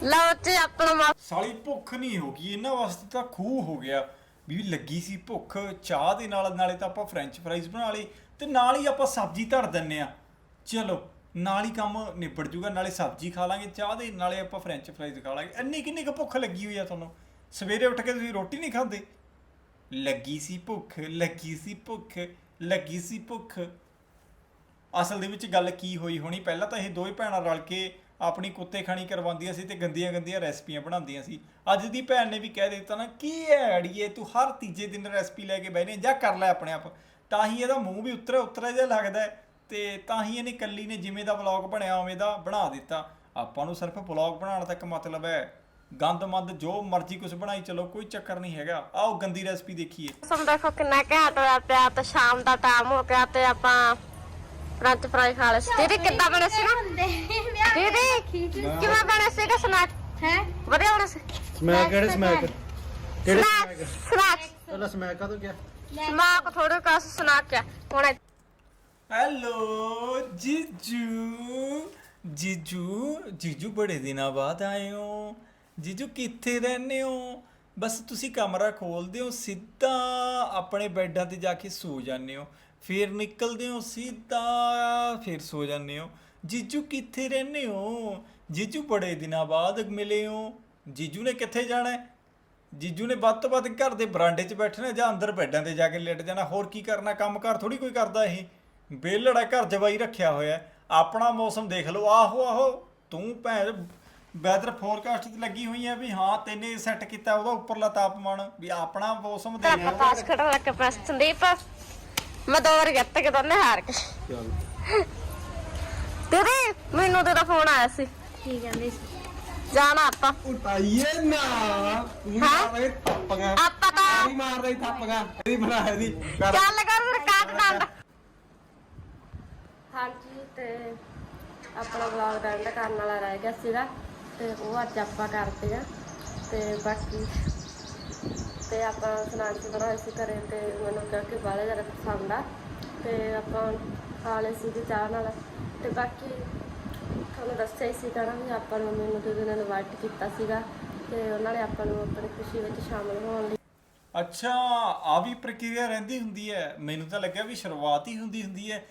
ਲਓ ਤੇ ਆਪਣਾ ਮਾ- ਸਾਲੀ ਭੁੱਖ ਨਹੀਂ ਹੋ ਗਈ ਇਹਨਾਂ ਵਾਸਤੇ ਤਾਂ ਖੂਹ ਹੋ ਗਿਆ। ਵੀ ਲੱਗੀ ਸੀ ਭੁੱਖ ਚਾਹ ਦੇ ਨਾਲ ਨਾਲੇ ਤਾਂ ਆਪਾਂ ਫ੍ਰੈਂਚ ਫਰਾਈਜ਼ ਬਣਾ ਲਏ ਤੇ ਨਾਲ ਹੀ ਆਪਾਂ ਸਬਜ਼ੀ ਧਰ ਦਿੰਨੇ ਆ। ਚਲੋ ਨਾਲ ਹੀ ਕੰਮ ਨਿਬੜ ਜੂਗਾ ਨਾਲੇ ਸਬਜ਼ੀ ਖਾ ਲਾਂਗੇ ਚਾਹ ਦੇ ਨਾਲੇ ਆਪਾਂ ਫ੍ਰੈਂਚ ਫਰਾਈਜ਼ ਖਾ ਲਾਂਗੇ। ਇੰਨੀ ਕਿੰਨੀ ਕੁ ਭੁੱਖ ਲੱਗੀ ਹੋਈ ਆ ਤੁਹਾਨੂੰ? ਸਵੇਰੇ ਉੱਠ ਕੇ ਤੁਸੀਂ ਰੋਟੀ ਨਹੀਂ ਖਾਂਦੇ? ਲੱਗੀ ਸੀ ਭੁੱਖ ਲੱਗੀ ਸੀ ਭੁੱਖ ਲੱਗੀ ਸੀ ਭੁੱਖ। ਅਸਲ ਦੇ ਵਿੱਚ ਗੱਲ ਕੀ ਹੋਈ ਹੋਣੀ? ਪਹਿਲਾਂ ਤਾਂ ਇਹ ਦੋਵੇਂ ਭੈਣਾਂ ਰਲ ਕੇ ਆਪਣੀ ਕੁੱਤੇ ਕਰਵਾਉਂਦੀਆਂ ਸੀ ਤੇ ਗੰਦੀਆਂ ਗੰਦੀਆਂ ਰੈਸਪੀਆਂ ਬਣਾਉਂਦੀਆਂ ਸੀ। ਅੱਜ ਦੀ ਭੈਣ ਨੇ ਵੀ ਕਹਿ ਦਿੱਤਾ ਨਾ, ਕੀ ਹੈ ਅੜੀਏ, ਤੂੰ ਹਰ ਤੀਜੇ ਦਿਨ ਰੈਸਪੀ ਲੈ ਕੇ ਬਹਿਨੇ ਜਾ ਕਰ ਲੈ ਆਪਣੇ ਆਪ। ਤਾਂ ਹੀ ਇਹਦਾ ਮੂੰਹ ਵੀ ਉਤਰਿਆ ਉਤਰਿਆ ਜਿਹਾ ਲੱਗਦਾ ਤੇ ਤਾਂ ਹੀ ਇਹਨੇ ਕੱਲੀ ਨੇ ਜਿਵੇਂ ਦਾ ਵਲੌਗ ਬਣਿਆ ਉਵੇਂ ਦਾ ਬਣਾ ਦਿੱਤਾ। ਆਪਾਂ ਨੂੰ ਸਿਰਫ ਵਲੌਗ ਬਣਾਉਣ ਤੱਕ ਮਤਲਬ ਹੈ, ਗੰਦ ਮੰਦ ਜੋ ਮਰਜ਼ੀ ਕੁਝ ਬਣਾਈ ਚਲੋ, ਕੋਈ ਚੱਕਰ ਨਹੀਂ ਹੈਗਾ। ਆਓ ਗੰਦੀ ਰੈਸਪੀ ਦੇਖੀਏ। ਮੌਸਮ ਦੇਖੋ ਕਿੰਨਾ ਘੈਂਟ ਹੋਇਆ ਪਿਆ, ਤੇ ਸ਼ਾਮ ਦਾ ਟਾਈਮ ਹੋ ਗਿਆ ਤੇ ਆਪਾਂ ਫਰੰਚ ਫਰਾਈ ਖਾ ਲਏ ਸੀ। ਦੀਦੀ ਕਿੱਦਾਂ ਬਣੇ ਸੀ ਨਾ? ਦੀਦੀ ਕਿਵੇਂ ਬਣੇ ਸੀ ਕਿ ਸਨੈਕ? ਹੈ? ਵਧੀਆ ਬਣੇ ਸੀ? ਸਮੈਕ ਕਿਹੜੇ ਸਮੈਕ ਕਿਹੜੇ ਸਨੈਕ ਸਨੈਕ ਪਹਿਲਾਂ ਸਮੈਕ ਕਾ ਤੋਂ ਗਿਆ ਸਮਾਕ ਥੋੜੇ ਕਾਸ ਸਨੈਕ ਹੈ ਹੁਣ ਹੈਲੋ ਜੀਜੂ ਜੀਜੂ ਜੀਜੂ ਬੜੇ ਦਿਨਾਂ ਬਾਅਦ ਆਏ ਹੋ। ਜੀਜੂ ਕਿੱਥੇ ਰਹਿੰਦੇ ਹੋ? ਬਸ ਤੁਸੀਂ ਕਮਰਾ ਖੋਲਦੇ ਹੋ ਸਿੱਧਾ ਆਪਣੇ ਬੈੱਡਾਂ ਤੇ ਜਾ ਕੇ ਸੋ ਜਾਂਦੇ ਹੋ। ਫਿਰ ਨਿਕਲਦੇ ਹੋ ਸਿੱਧਾ, ਫਿਰ ਸੋ ਜਾਂਦੇ ਹੋ। ਜੀਜੂ ਕਿੱਥੇ ਰਹਿੰਦੇ ਹੋ? ਜੀਜੂ ਬੜੇ ਦਿਨਾਂ ਬਾਅਦ ਮਿਲੇ ਹੋ। ਜੀਜੂ ਨੇ ਕਿੱਥੇ ਜਾਣਾ ਜੀਜੂ ਨੇ ਵੱਧ ਤੋਂ ਵੱਧ ਘਰ ਦੇ ਬਰਾਂਡੇ 'ਚ ਬੈਠਣਾ ਜਾਂ ਅੰਦਰ ਬੈੱਡਾਂ ਤੇ ਜਾ ਕੇ ਲੇਟ ਜਾਣਾ? ਹੋਰ ਕੀ ਕਰਨਾ? ਕੰਮ ਘਰ ਥੋੜੀ ਕੋਈ ਕਰਦਾ ਇਹ। ਬੇਲੜਾ ਘਰ ਜਵਾਈ ਰੱਖਿਆ ਹੋਇਆ ਆਪਣਾ ਮੌਸਮ ਦੇਖ ਲਓ। ਆਹੋ ਆਹੋ। ਤੂੰ ਭੈਣ, ਵੈਦਰ ਫੋਰਕਾਸਟ 'ਚ ਲੱਗੀ ਹੋਈ ਹੈ ਵੀ ਹਾਂ, ਤੈਨੇ ਸੈੱਟ ਕੀਤਾ ਉਹਦਾ ਉੱਪਰਲਾ ਤਾਪਮਾਨ ਵੀ ਆਪਣਾ ਮੌਸਮ ਤੇ ਦੇਖ ਖੜਾ ਲੱਗ ਕੇ ਸੰਦੀਪ। ਮੈਂ ਦੋ ਵਾਰ ਜਿੱਤ ਕੇ ਦੋਨੇ ਹਾਰ ਕੇ। ਚੱਲ। ਦੀਦੀ ਮੈਨੂੰ ਤੇਰਾ ਫੋਨ ਆਇਆ ਸੀ। ਕੀ ਕਹਿੰਦੇ ਸੀ? ਜਾਣਾ ਆਪਾਂ। ਉਟਾਈਏ ਨਾ। ਤੂੰ ਹਾਂ? ਮਾਰ ਰਹੀ ਥੱਪਗਾ ਆਪਾਂ ਤਾਂ ਰਹੀ ਥੱਪਗਾ ਇਹਦੀ ਬਣਾ ਇਹਦੀ। ਕਰ। ਚੱਲ ਕਰ ਫਿਰ ਕਾਟ ਡੰਡ ਹਾਂਜੀ ਤੇ ਆਪਣਾ ਵਲੌਗ ਐਂਡ ਕਰਨ ਵਾਲਾ ਰਹਿ ਗਿਆ ਸੀਗਾ। ਤੇ ਉਹ ਅੱਜ ਆਪਾਂ ਕਰਦੇ ਆ ਤੇ ਬਾਕੀ ਤੇ ਆਪਾਂ ਸਨਾਕਸ ਬਣਾਏ ਸੀ ਘਰੇ ਤੇ ਮੈਨੂੰ ਕਿਉਂਕਿ ਬਾਹਲੇ ਜ਼ਿਆਦਾ ਪਸੰਦ ਆ। ਤੇ ਆਪਾਂ ਖਾ ਲਏ ਸੀ ਚਾਹ ਨਾਲ। ਤੇ ਬਾਕੀ ਤੁਹਾਨੂੰ ਦੱਸਿਆ ਹੀ ਨਾ ਵੀ ਆਪਾਂ ਨੂੰ ਮੈਨੂੰ ਜਦੋਂ ਨੇ ਇਨਵਾਈਟ ਕੀਤਾ ਸੀਗਾ ਤੇ ਉਹਨਾਂ ਨੇ ਆਪਾਂ ਨੂੰ ਆਪਣੀ ਖੁਸ਼ੀ ਵਿੱਚ ਸ਼ਾਮਲ ਹੋਣ ਲਈ। ਅੱਛਾ ਆ ਵੀ ਪ੍ਰਕਿਰਿਆ ਰਹਿੰਦੀ ਹੁੰਦੀ ਹੈ। ਮੈਨੂੰ ਤਾਂ ਲੱਗਿਆ ਵੀ ਸ਼ੁਰੂਆਤ ਹੀ ਹੁੰਦੀ ਹੁੰਦੀ ਹੈ।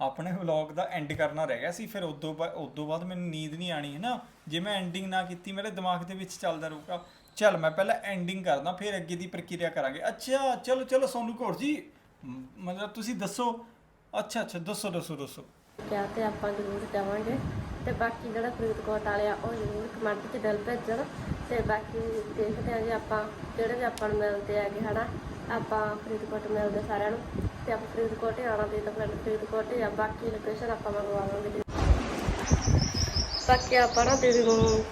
ਆਪਣੇ ਵਲੌਗ ਦਾ ਐਂਡ ਕਰਨਾ ਰਹਿ ਗਿਆ ਸੀ, ਫਿਰ ਉਦੋਂ ਬਾਅਦ ਉਦੋਂ ਬਾਅਦ ਮੈਨੂੰ ਨੀਂਦ ਨਹੀਂ ਆਣੀ ਹੈ ਨਾ? ਜੇ ਮੈਂ ਐਂਡਿੰਗ ਨਾ ਕੀਤੀ, ਮੇਰੇ ਦਿਮਾਗ ਦੇ ਵਿੱਚ ਚੱਲਦਾ ਰਹੂਗਾ। ਚੱਲ ਮੈਂ ਪਹਿਲਾਂ ਐਂਡਿੰਗ ਕਰਦਾ, ਫਿਰ ਅੱਗੇ ਦੀ ਪ੍ਰਕਿਰਿਆ ਕਰਾਂਗੇ। ਅੱਛਾ, ਚਲੋ ਚਲੋ, ਸੋਨੂ ਕੌਰ ਜੀ, ਮ- ਮਤਲਬ ਤੁਸੀਂ ਦੱਸੋ। ਅੱਛਾ ਅੱਛਾ, ਦੱਸੋ ਦੱਸੋ ਦੱਸੋ। ਕਿਹਾ ਤੇ ਆਪਾਂ ਜ਼ਰੂਰ ਜਾਵਾਂਗੇ। ਤੇ ਬਾਕੀ ਜਿਹੜਾ ਫਰੀਦਕੋਟ ਵਾਲੇ ਆ, ਉਹ ਜ਼ਰੂਰ ਕਮੈਂਟ 'ਚ ਦਿਲ ਭੇਜਣ। ਤੇ ਬਾਕੀ ਦੇਖਦੇ ਆ ਜੀ ਆਪਾਂ, ਜਿਹੜੇ ਵੀ ਆਪਾਂ ਨੂੰ ਮਿਲਦੇ ਹੈਗੇ, ਹਨਾ। ਆਪਾਂ ਫਰੀਦਕੋਟ ਮਿਲਦੇ ਸਾਰਿਆਂ ਨੂੰ। ਤੇ ਆਪਾਂ ਫਰੀਦਕੋਟ ਹੀ ਆਉਣਾ ਤੇ ਤਾਂ ਪਿੰਡ ਫਰੀਦਕੋਟ ਹੀ ਆ। ਬਾਕੀ ਲੋਕੇਸ਼ਨ ਆਪਾਂ ਮੰਗਵਾ ਲਾਂਗੇ ਬਾਕੀ ਆਪਾਂ ਨਾ ਦੀਦੀ ਨੂੰ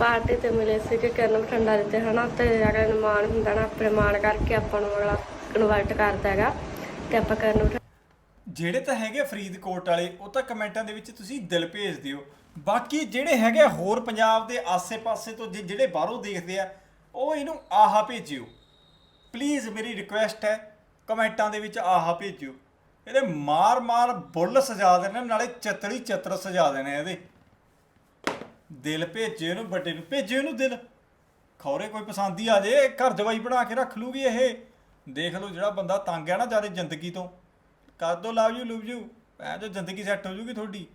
ਪਾਰਟੀ ਤੇ ਮਿਲੇ ਸੀ ਕਿ ਕਰਨ ਠੰਡਾ ਦਿੱਤੇ ਹਨਾ ਤੇ ਅਗਲੇ ਨੂੰ ਮਾਣ ਹੁੰਦਾ ਨਾ ਆਪਣੇ ਮਾਣ ਕਰਕੇ ਆਪਾਂ ਨੂੰ ਅਗਲਾ ਇਨਵਾਈਟ ਕਰਦਾ ਹੈਗਾ ਤੇ ਆਪਾਂ ਕਰਨ ਜਿਹੜੇ ਤਾਂ ਹੈਗੇ ਫਰੀਦਕੋਟ ਵਾਲੇ, ਉਹ ਤਾਂ ਕਮੈਂਟਾਂ ਦੇ ਵਿੱਚ ਤੁਸੀਂ ਦਿਲ ਭੇਜ ਦਿਓ। ਬਾਕੀ ਜਿਹੜੇ ਹੈਗੇ ਹੋਰ ਪੰਜਾਬ ਦੇ ਆਸੇ-ਪਾਸੇ ਤੋਂ ਜਿ- ਜਿਹੜੇ ਬਾਹਰੋਂ ਦੇਖਦੇ ਆ, ਉਹ ਇਹਨੂੰ ਆਹਾ ਭੇਜਿਓ। ਪਲੀਜ਼ ਮੇਰੀ ਰਿਕੁਐਸਟ ਹੈ, ਕਮੈਂਟਾਂ ਦੇ ਵਿੱਚ ਆਹਾ ਭੇਜਿਓ। ਇਹਦੇ ਮਾਰ-ਮਾਰ ਬੁੱਲ ਸਜਾ ਦੇਣੇ, ਨਾਲੇ ਚਤਲੀ ਚਤਰ ਸਜਾ ਦੇਣਾ ਇਹਦੇ। ਦਿਲ ਭੇਜੇ ਉਹਨੂੰ, ਵੱਡੇ ਨੂੰ ਭੇਜੇ ਉਹਨੂੰ ਦਿਲ। ਖੌਰੇ ਕੋਈ ਪਸੰਦ ਹੀ ਆ ਜੇ, ਘਰ ਜਵਾਈ ਬਣਾ ਕੇ ਰੱਖ ਲੂਗੀ ਇਹ। ਦੇਖ ਲਓ ਜਿਹੜਾ ਬੰਦਾ ਤੰਗ ਹੈ ਨਾ ਜ਼ਿਆਦਾ ਜ਼ਿੰਦਗੀ ਤੋਂ। ਕਰ ਦੋ ਲਵ ਯੂ ਲਵ ਯੂ ਐ ਜੋ ਜ਼ਿੰਦਗੀ ਸੈੱਟ ਹੋ ਜੂਗੀ ਤੁਹਾਡੀ।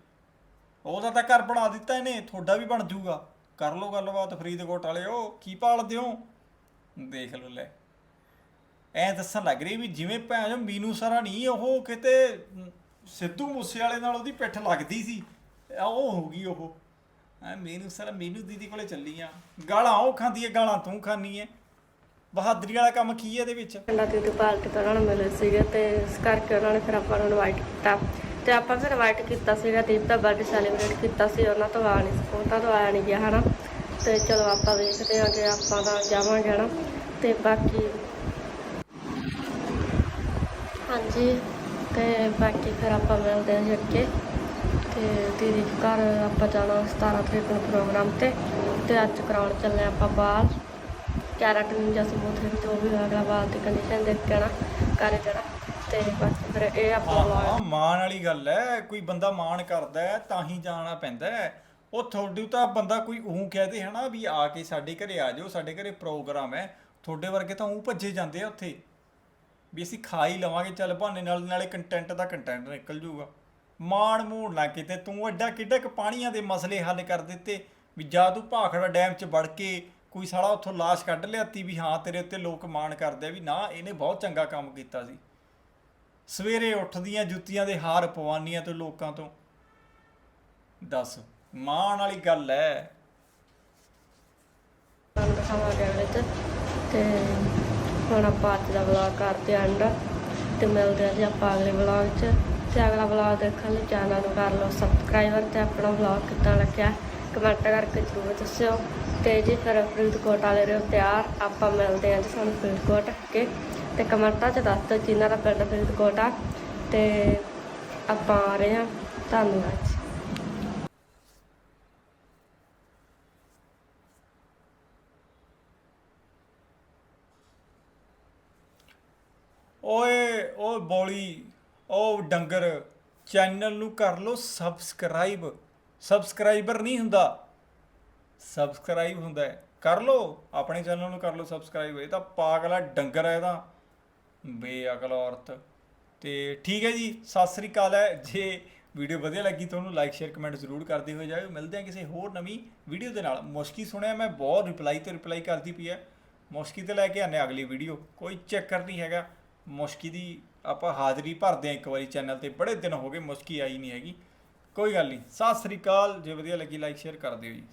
ਉਹਦਾ ਤਾਂ ਘਰ ਬਣਾ ਦਿੱਤਾ ਇਹਨੇ, ਤੁਹਾਡਾ ਵੀ ਬਣ ਜੂਗਾ। ਕਰ ਲਓ ਗੱਲਬਾਤ ਫਰੀਦਕੋਟ ਵਾਲਿਓ ਕੀ ਪਾਲਦੇ ਹੋ? ਦੇਖ ਲਓ ਲੈ। ਐ ਦੱਸਣ ਲੱਗ ਰਹੀ ਵੀ ਜਿਵੇਂ ਭੈਣ ਜੋ ਮੀਨੂ ਸਾਰਾ ਨਹੀਂ ਉਹ ਕਿਤੇ ਸਿੱਧੂ ਮੂਸੇ ਵਾਲੇ ਨਾਲ ਉਹਦੀ ਪਿੱਠ ਲੱਗਦੀ ਸੀ। ਉਹ ਹੋ ਗਈ ਉਹ। ਐ ਮੀਨੂ ਸਾਰਾ ਮੀਨੂ ਦੀਦੀ ਕੋਲੇ ਚੱਲੀ ਆ ਗਾਲਾਂ ਉਹ ਖਾਂਦੀ ਐ ਗਾਲਾਂ ਤੂੰ ਖਾਨੀ ਐ ਬਹਾਦਰੀ ਵਾਲਾ ਕੰਮ ਕੀ ਐ ਇਹਦੇ ਵਿੱਚ? ਠੰਡਾ ਦੀ ਪਾਰਟੀ ਤੋਂ ਉਹਨਾਂ ਨੂੰ ਮਿਲੇ ਸੀਗੇ ਤੇ ਇਸ ਕਰਕੇ ਉਹਨਾਂ ਨੇ ਫਿਰ ਆਪਾਂ ਨੂੰ ਇਨਵਾਈਟ ਕੀਤਾ। ਤੇ ਆਪਾਂ ਫਿਰ ਇਨਵਾਈਟ ਕੀਤਾ ਸੀਗਾ, ਦੀਪ ਦਾ ਬਰਥਡੇ ਸੈਲੀਬ੍ਰੇਟ ਕੀਤਾ ਸੀ, ਉਹਨਾਂ ਤੋਂ ਆ ਨਹੀਂ ਸਕੂਟਾ ਤੋਂ ਆਇਆ ਨਹੀਂ ਗਿਆ, ਹਨਾ। ਤੇ ਚਲੋ ਆਪਾਂ ਵੇਖਦੇ ਹਾਂ ਕਿ ਆਪਾਂ ਤਾਂ ਜਾਵਾਂਗੇ, ਹਨਾ। ਤੇ ਬਾਕੀ ਹਾਂਜੀ, ਤੇ ਬਾਕੀ ਫਿਰ ਆਪਾਂ ਮਿਲਦੇ ਹਾਂ ਜੀ ਅੱਗੇ। ਤੇ ਦੇ ਘਰ ਆਪਾਂ ਜਾਣਾ 17 ਤਰੀਕ ਨੂੰ ਪ੍ਰੋਗਰਾਮ ਤੇ ਤੇ ਅੱਜ ਕਰਾਉਣ ਚੱਲੇ ਆਪਾਂ ਬਾਹਰ। ਕੈਰਾਟਿਨ ਜਾਂ ਸਮੂਥਿੰਗ ਜੋ ਵੀ ਅਗਲਾ ਬਾਲ ਦੀ ਕੰਡੀਸ਼ਨ ਦੇਖ ਕੇ ਨਾ ਕਰ ਦੇਣਾ ਤੇ ਬਾਕੀ ਫਿਰ ਇਹ ਆਪਾਂ ਹਾਂ ਮਾਣ ਵਾਲੀ ਗੱਲ ਹੈ ਕੋਈ ਬੰਦਾ ਮਾਣ ਕਰਦਾ ਹੈ ਤਾਂ ਹੀ ਜਾਣਾ ਪੈਂਦਾ ਹੈ। ਉਹ ਤੁਹਾਡੀ ਤਾਂ ਬੰਦਾ ਕੋਈ ਉਹ ਕਹਦੇ ਹਨਾ ਵੀ ਆ ਕੇ ਸਾਡੇ ਘਰੇ ਆ ਜਾਓ ਸਾਡੇ ਘਰੇ ਪ੍ਰੋਗਰਾਮ ਹੈ। ਤੁਹਾਡੇ ਵਰਗੇ ਤਾਂ ਉਹ ਭੱਜੇ ਜਾਂਦੇ ਆ ਉੱਥੇ। ਵੀ ਅਸੀਂ ਖਾ ਹੀ ਲਵਾਂਗੇ ਚੱਲ ਬਹਾਨੇ ਨਾਲ ਨਾਲੇ ਕੰਟੈਂਟ ਦਾ ਕੰਟੈਂਟ ਨਿਕਲ ਜਾਊਗਾ। ਮਾਣ ਮੂੜ ਨਾ ਕਿਤੇ। ਤੂੰ ਐਡਾ ਕਿੱਡਾ ਕੁ ਪਾਣੀਆਂ ਦੇ ਮਸਲੇ ਹੱਲ ਕਰ ਦਿੱਤੇ ਵੀ ਜਾ ਤੂੰ ਭਾਖੜਾ ਡੈਮ 'ਚ ਵੜ ਕੇ ਕੋਈ ਸਾਲਾ ਉੱਥੋਂ ਲਾਸ਼ ਕੱਢ ਲਿਆਤੀ ਵੀ ਹਾਂ ਤੇਰੇ ਉੱਤੇ ਲੋਕ ਮਾਣ ਕਰਦੇ ਆ ਵੀ ਨਾ, ਇਹਨੇ ਬਹੁਤ ਚੰਗਾ ਕੰਮ ਕੀਤਾ ਸੀ। ਸਵੇਰੇ ਉੱਠਦੀਆਂ ਜੁੱਤੀਆਂ ਦੇ ਹਾਰ ਪਵਾਨੀਆਂ ਤੋਂ ਲੋਕਾਂ ਤੋਂ। ਦੱਸ, ਮਾਣ ਵਾਲੀ ਗੱਲ ਹੈ ਤੁਹਾਨੂੰ ਦਿਖਾਵਾਂਗੇ ਚ ਤੇ ਹੁਣ ਆਪਾਂ ਅੱਜ ਦਾ ਵਲੌਗ ਕਰਦੇ ਐਂਡ ਤੇ ਮਿਲਦੇ ਹਾਂ ਆਪਾਂ ਅਗਲੇ ਵਲੌਗ 'ਚ। ਤੇ ਅਗਲਾ ਵਲੌਗ ਦੇਖਣ ਲਈ ਚੈਨਲ ਨੂੰ ਕਰ ਲਓ ਸਬਸਕ੍ਰਾਈਬਰ ਤੇ ਆਪਣਾ ਵਲੌਗ ਕਿੱਦਾਂ ਲੱਗਿਆ ਕਮੈਂਟ ਕਰਕੇ ਜ਼ਰੂਰ ਦੱਸਿਓ। ਤੇ ਜੀ, ਫਿਰ ਫਰੀਦਕੋਟ ਵਾਲੇ ਰਹੋ ਤਿਆਰ, ਆਪਾਂ ਮਿਲਦੇ ਹਾਂ ਜੀ ਸਾਨੂੰ ਫਰੀਦਕੋਟ ਕੇ ਤੇ ਕਮੈਂਟਾਂ 'ਚ ਦੱਸ ਦਿਓ ਜਿਨ੍ਹਾਂ ਦਾ ਪਿੰਡ ਫਰੀਦਕੋਟ ਆ। ਤੇ ਆਪਾਂ ਆ ਰਹੇ ਹਾਂ, ਧੰਨਵਾਦ ਜੀ। ਓਏ ਓ ਬੋਲੀ। ਉਹ ਡੰਗਰ ਚੈਨਲ ਨੂੰ ਕਰ ਲਓ ਸਬਸਕ੍ਰਾਈਬ। ਸਬਸਕ੍ਰਾਈਬਰ ਨਹੀਂ ਹੁੰਦਾ। ਸਬਸਕ੍ਰਾਈਬ ਹੁੰਦਾ ਹੈ। ਕਰ ਲਓ, ਆਪਣੇ ਚੈਨਲ ਨੂੰ ਕਰ ਲਓ ਸਬਸਕ੍ਰਾਈਬ। ਇਹ ਤਾਂ ਪਾਗਲਾ ਡੰਗਰ ਹੈ ਇਹਦਾ ਬੇਅਕਲ ਔਰਤ। ਤੇ ਠੀਕ ਹੈ ਜੀ, ਸਤਿ ਸ੍ਰੀ ਅਕਾਲ ਹੈ। ਜੇ ਵੀਡੀਓ ਵਧੀਆ ਲੱਗੀ ਤੁਹਾਨੂੰ ਲਾਈਕ ਸ਼ੇਅਰ ਕਮੈਂਟ ਜ਼ਰੂਰ ਕਰਦੇ ਹੋਏ ਜਾਇਓ। ਮਿਲਦੇ ਹਾਂ ਕਿਸੇ ਹੋਰ ਨਵੀਂ ਵੀਡੀਓ ਦੇ ਨਾਲ। ਮੁਸ਼ਕੀ ਸੁਣਿਆ ਮੈਂ ਬਹੁਤ ਰਿਪਲਾਈ ਤੇ ਰਿਪਲਾਈ ਕਰਦੀ ਪਈ ਹੈ। ਮੁਸ਼ਕੀ ਤੇ ਲੈ ਕੇ ਆਨੇ ਅਗਲੀ ਵੀਡੀਓ। ਕੋਈ ਚੱਕਰ ਨਹੀਂ ਹੈਗਾ। ਮੁਸ਼ਕੀ ਦੀ ਆਪਾਂ ਹਾਜ਼ਰੀ ਭਰਦੇ ਹਾਂ ਇੱਕ ਵਾਰੀ ਚੈਨਲ ਤੇ, ਬੜੇ ਦਿਨ ਹੋ ਗਏ ਮੁਸ਼ਕੀ ਆਈ ਨਹੀਂ ਹੈਗੀ। ਕੋਈ ਗੱਲ ਨਹੀਂ, ਸਤਿ ਸ੍ਰੀ ਅਕਾਲ, ਜੇ ਵਧੀਆ ਲੱਗੀ ਲਾਈਕ ਸ਼ੇਅਰ ਕਰ ਦਿਓ ਜੀ।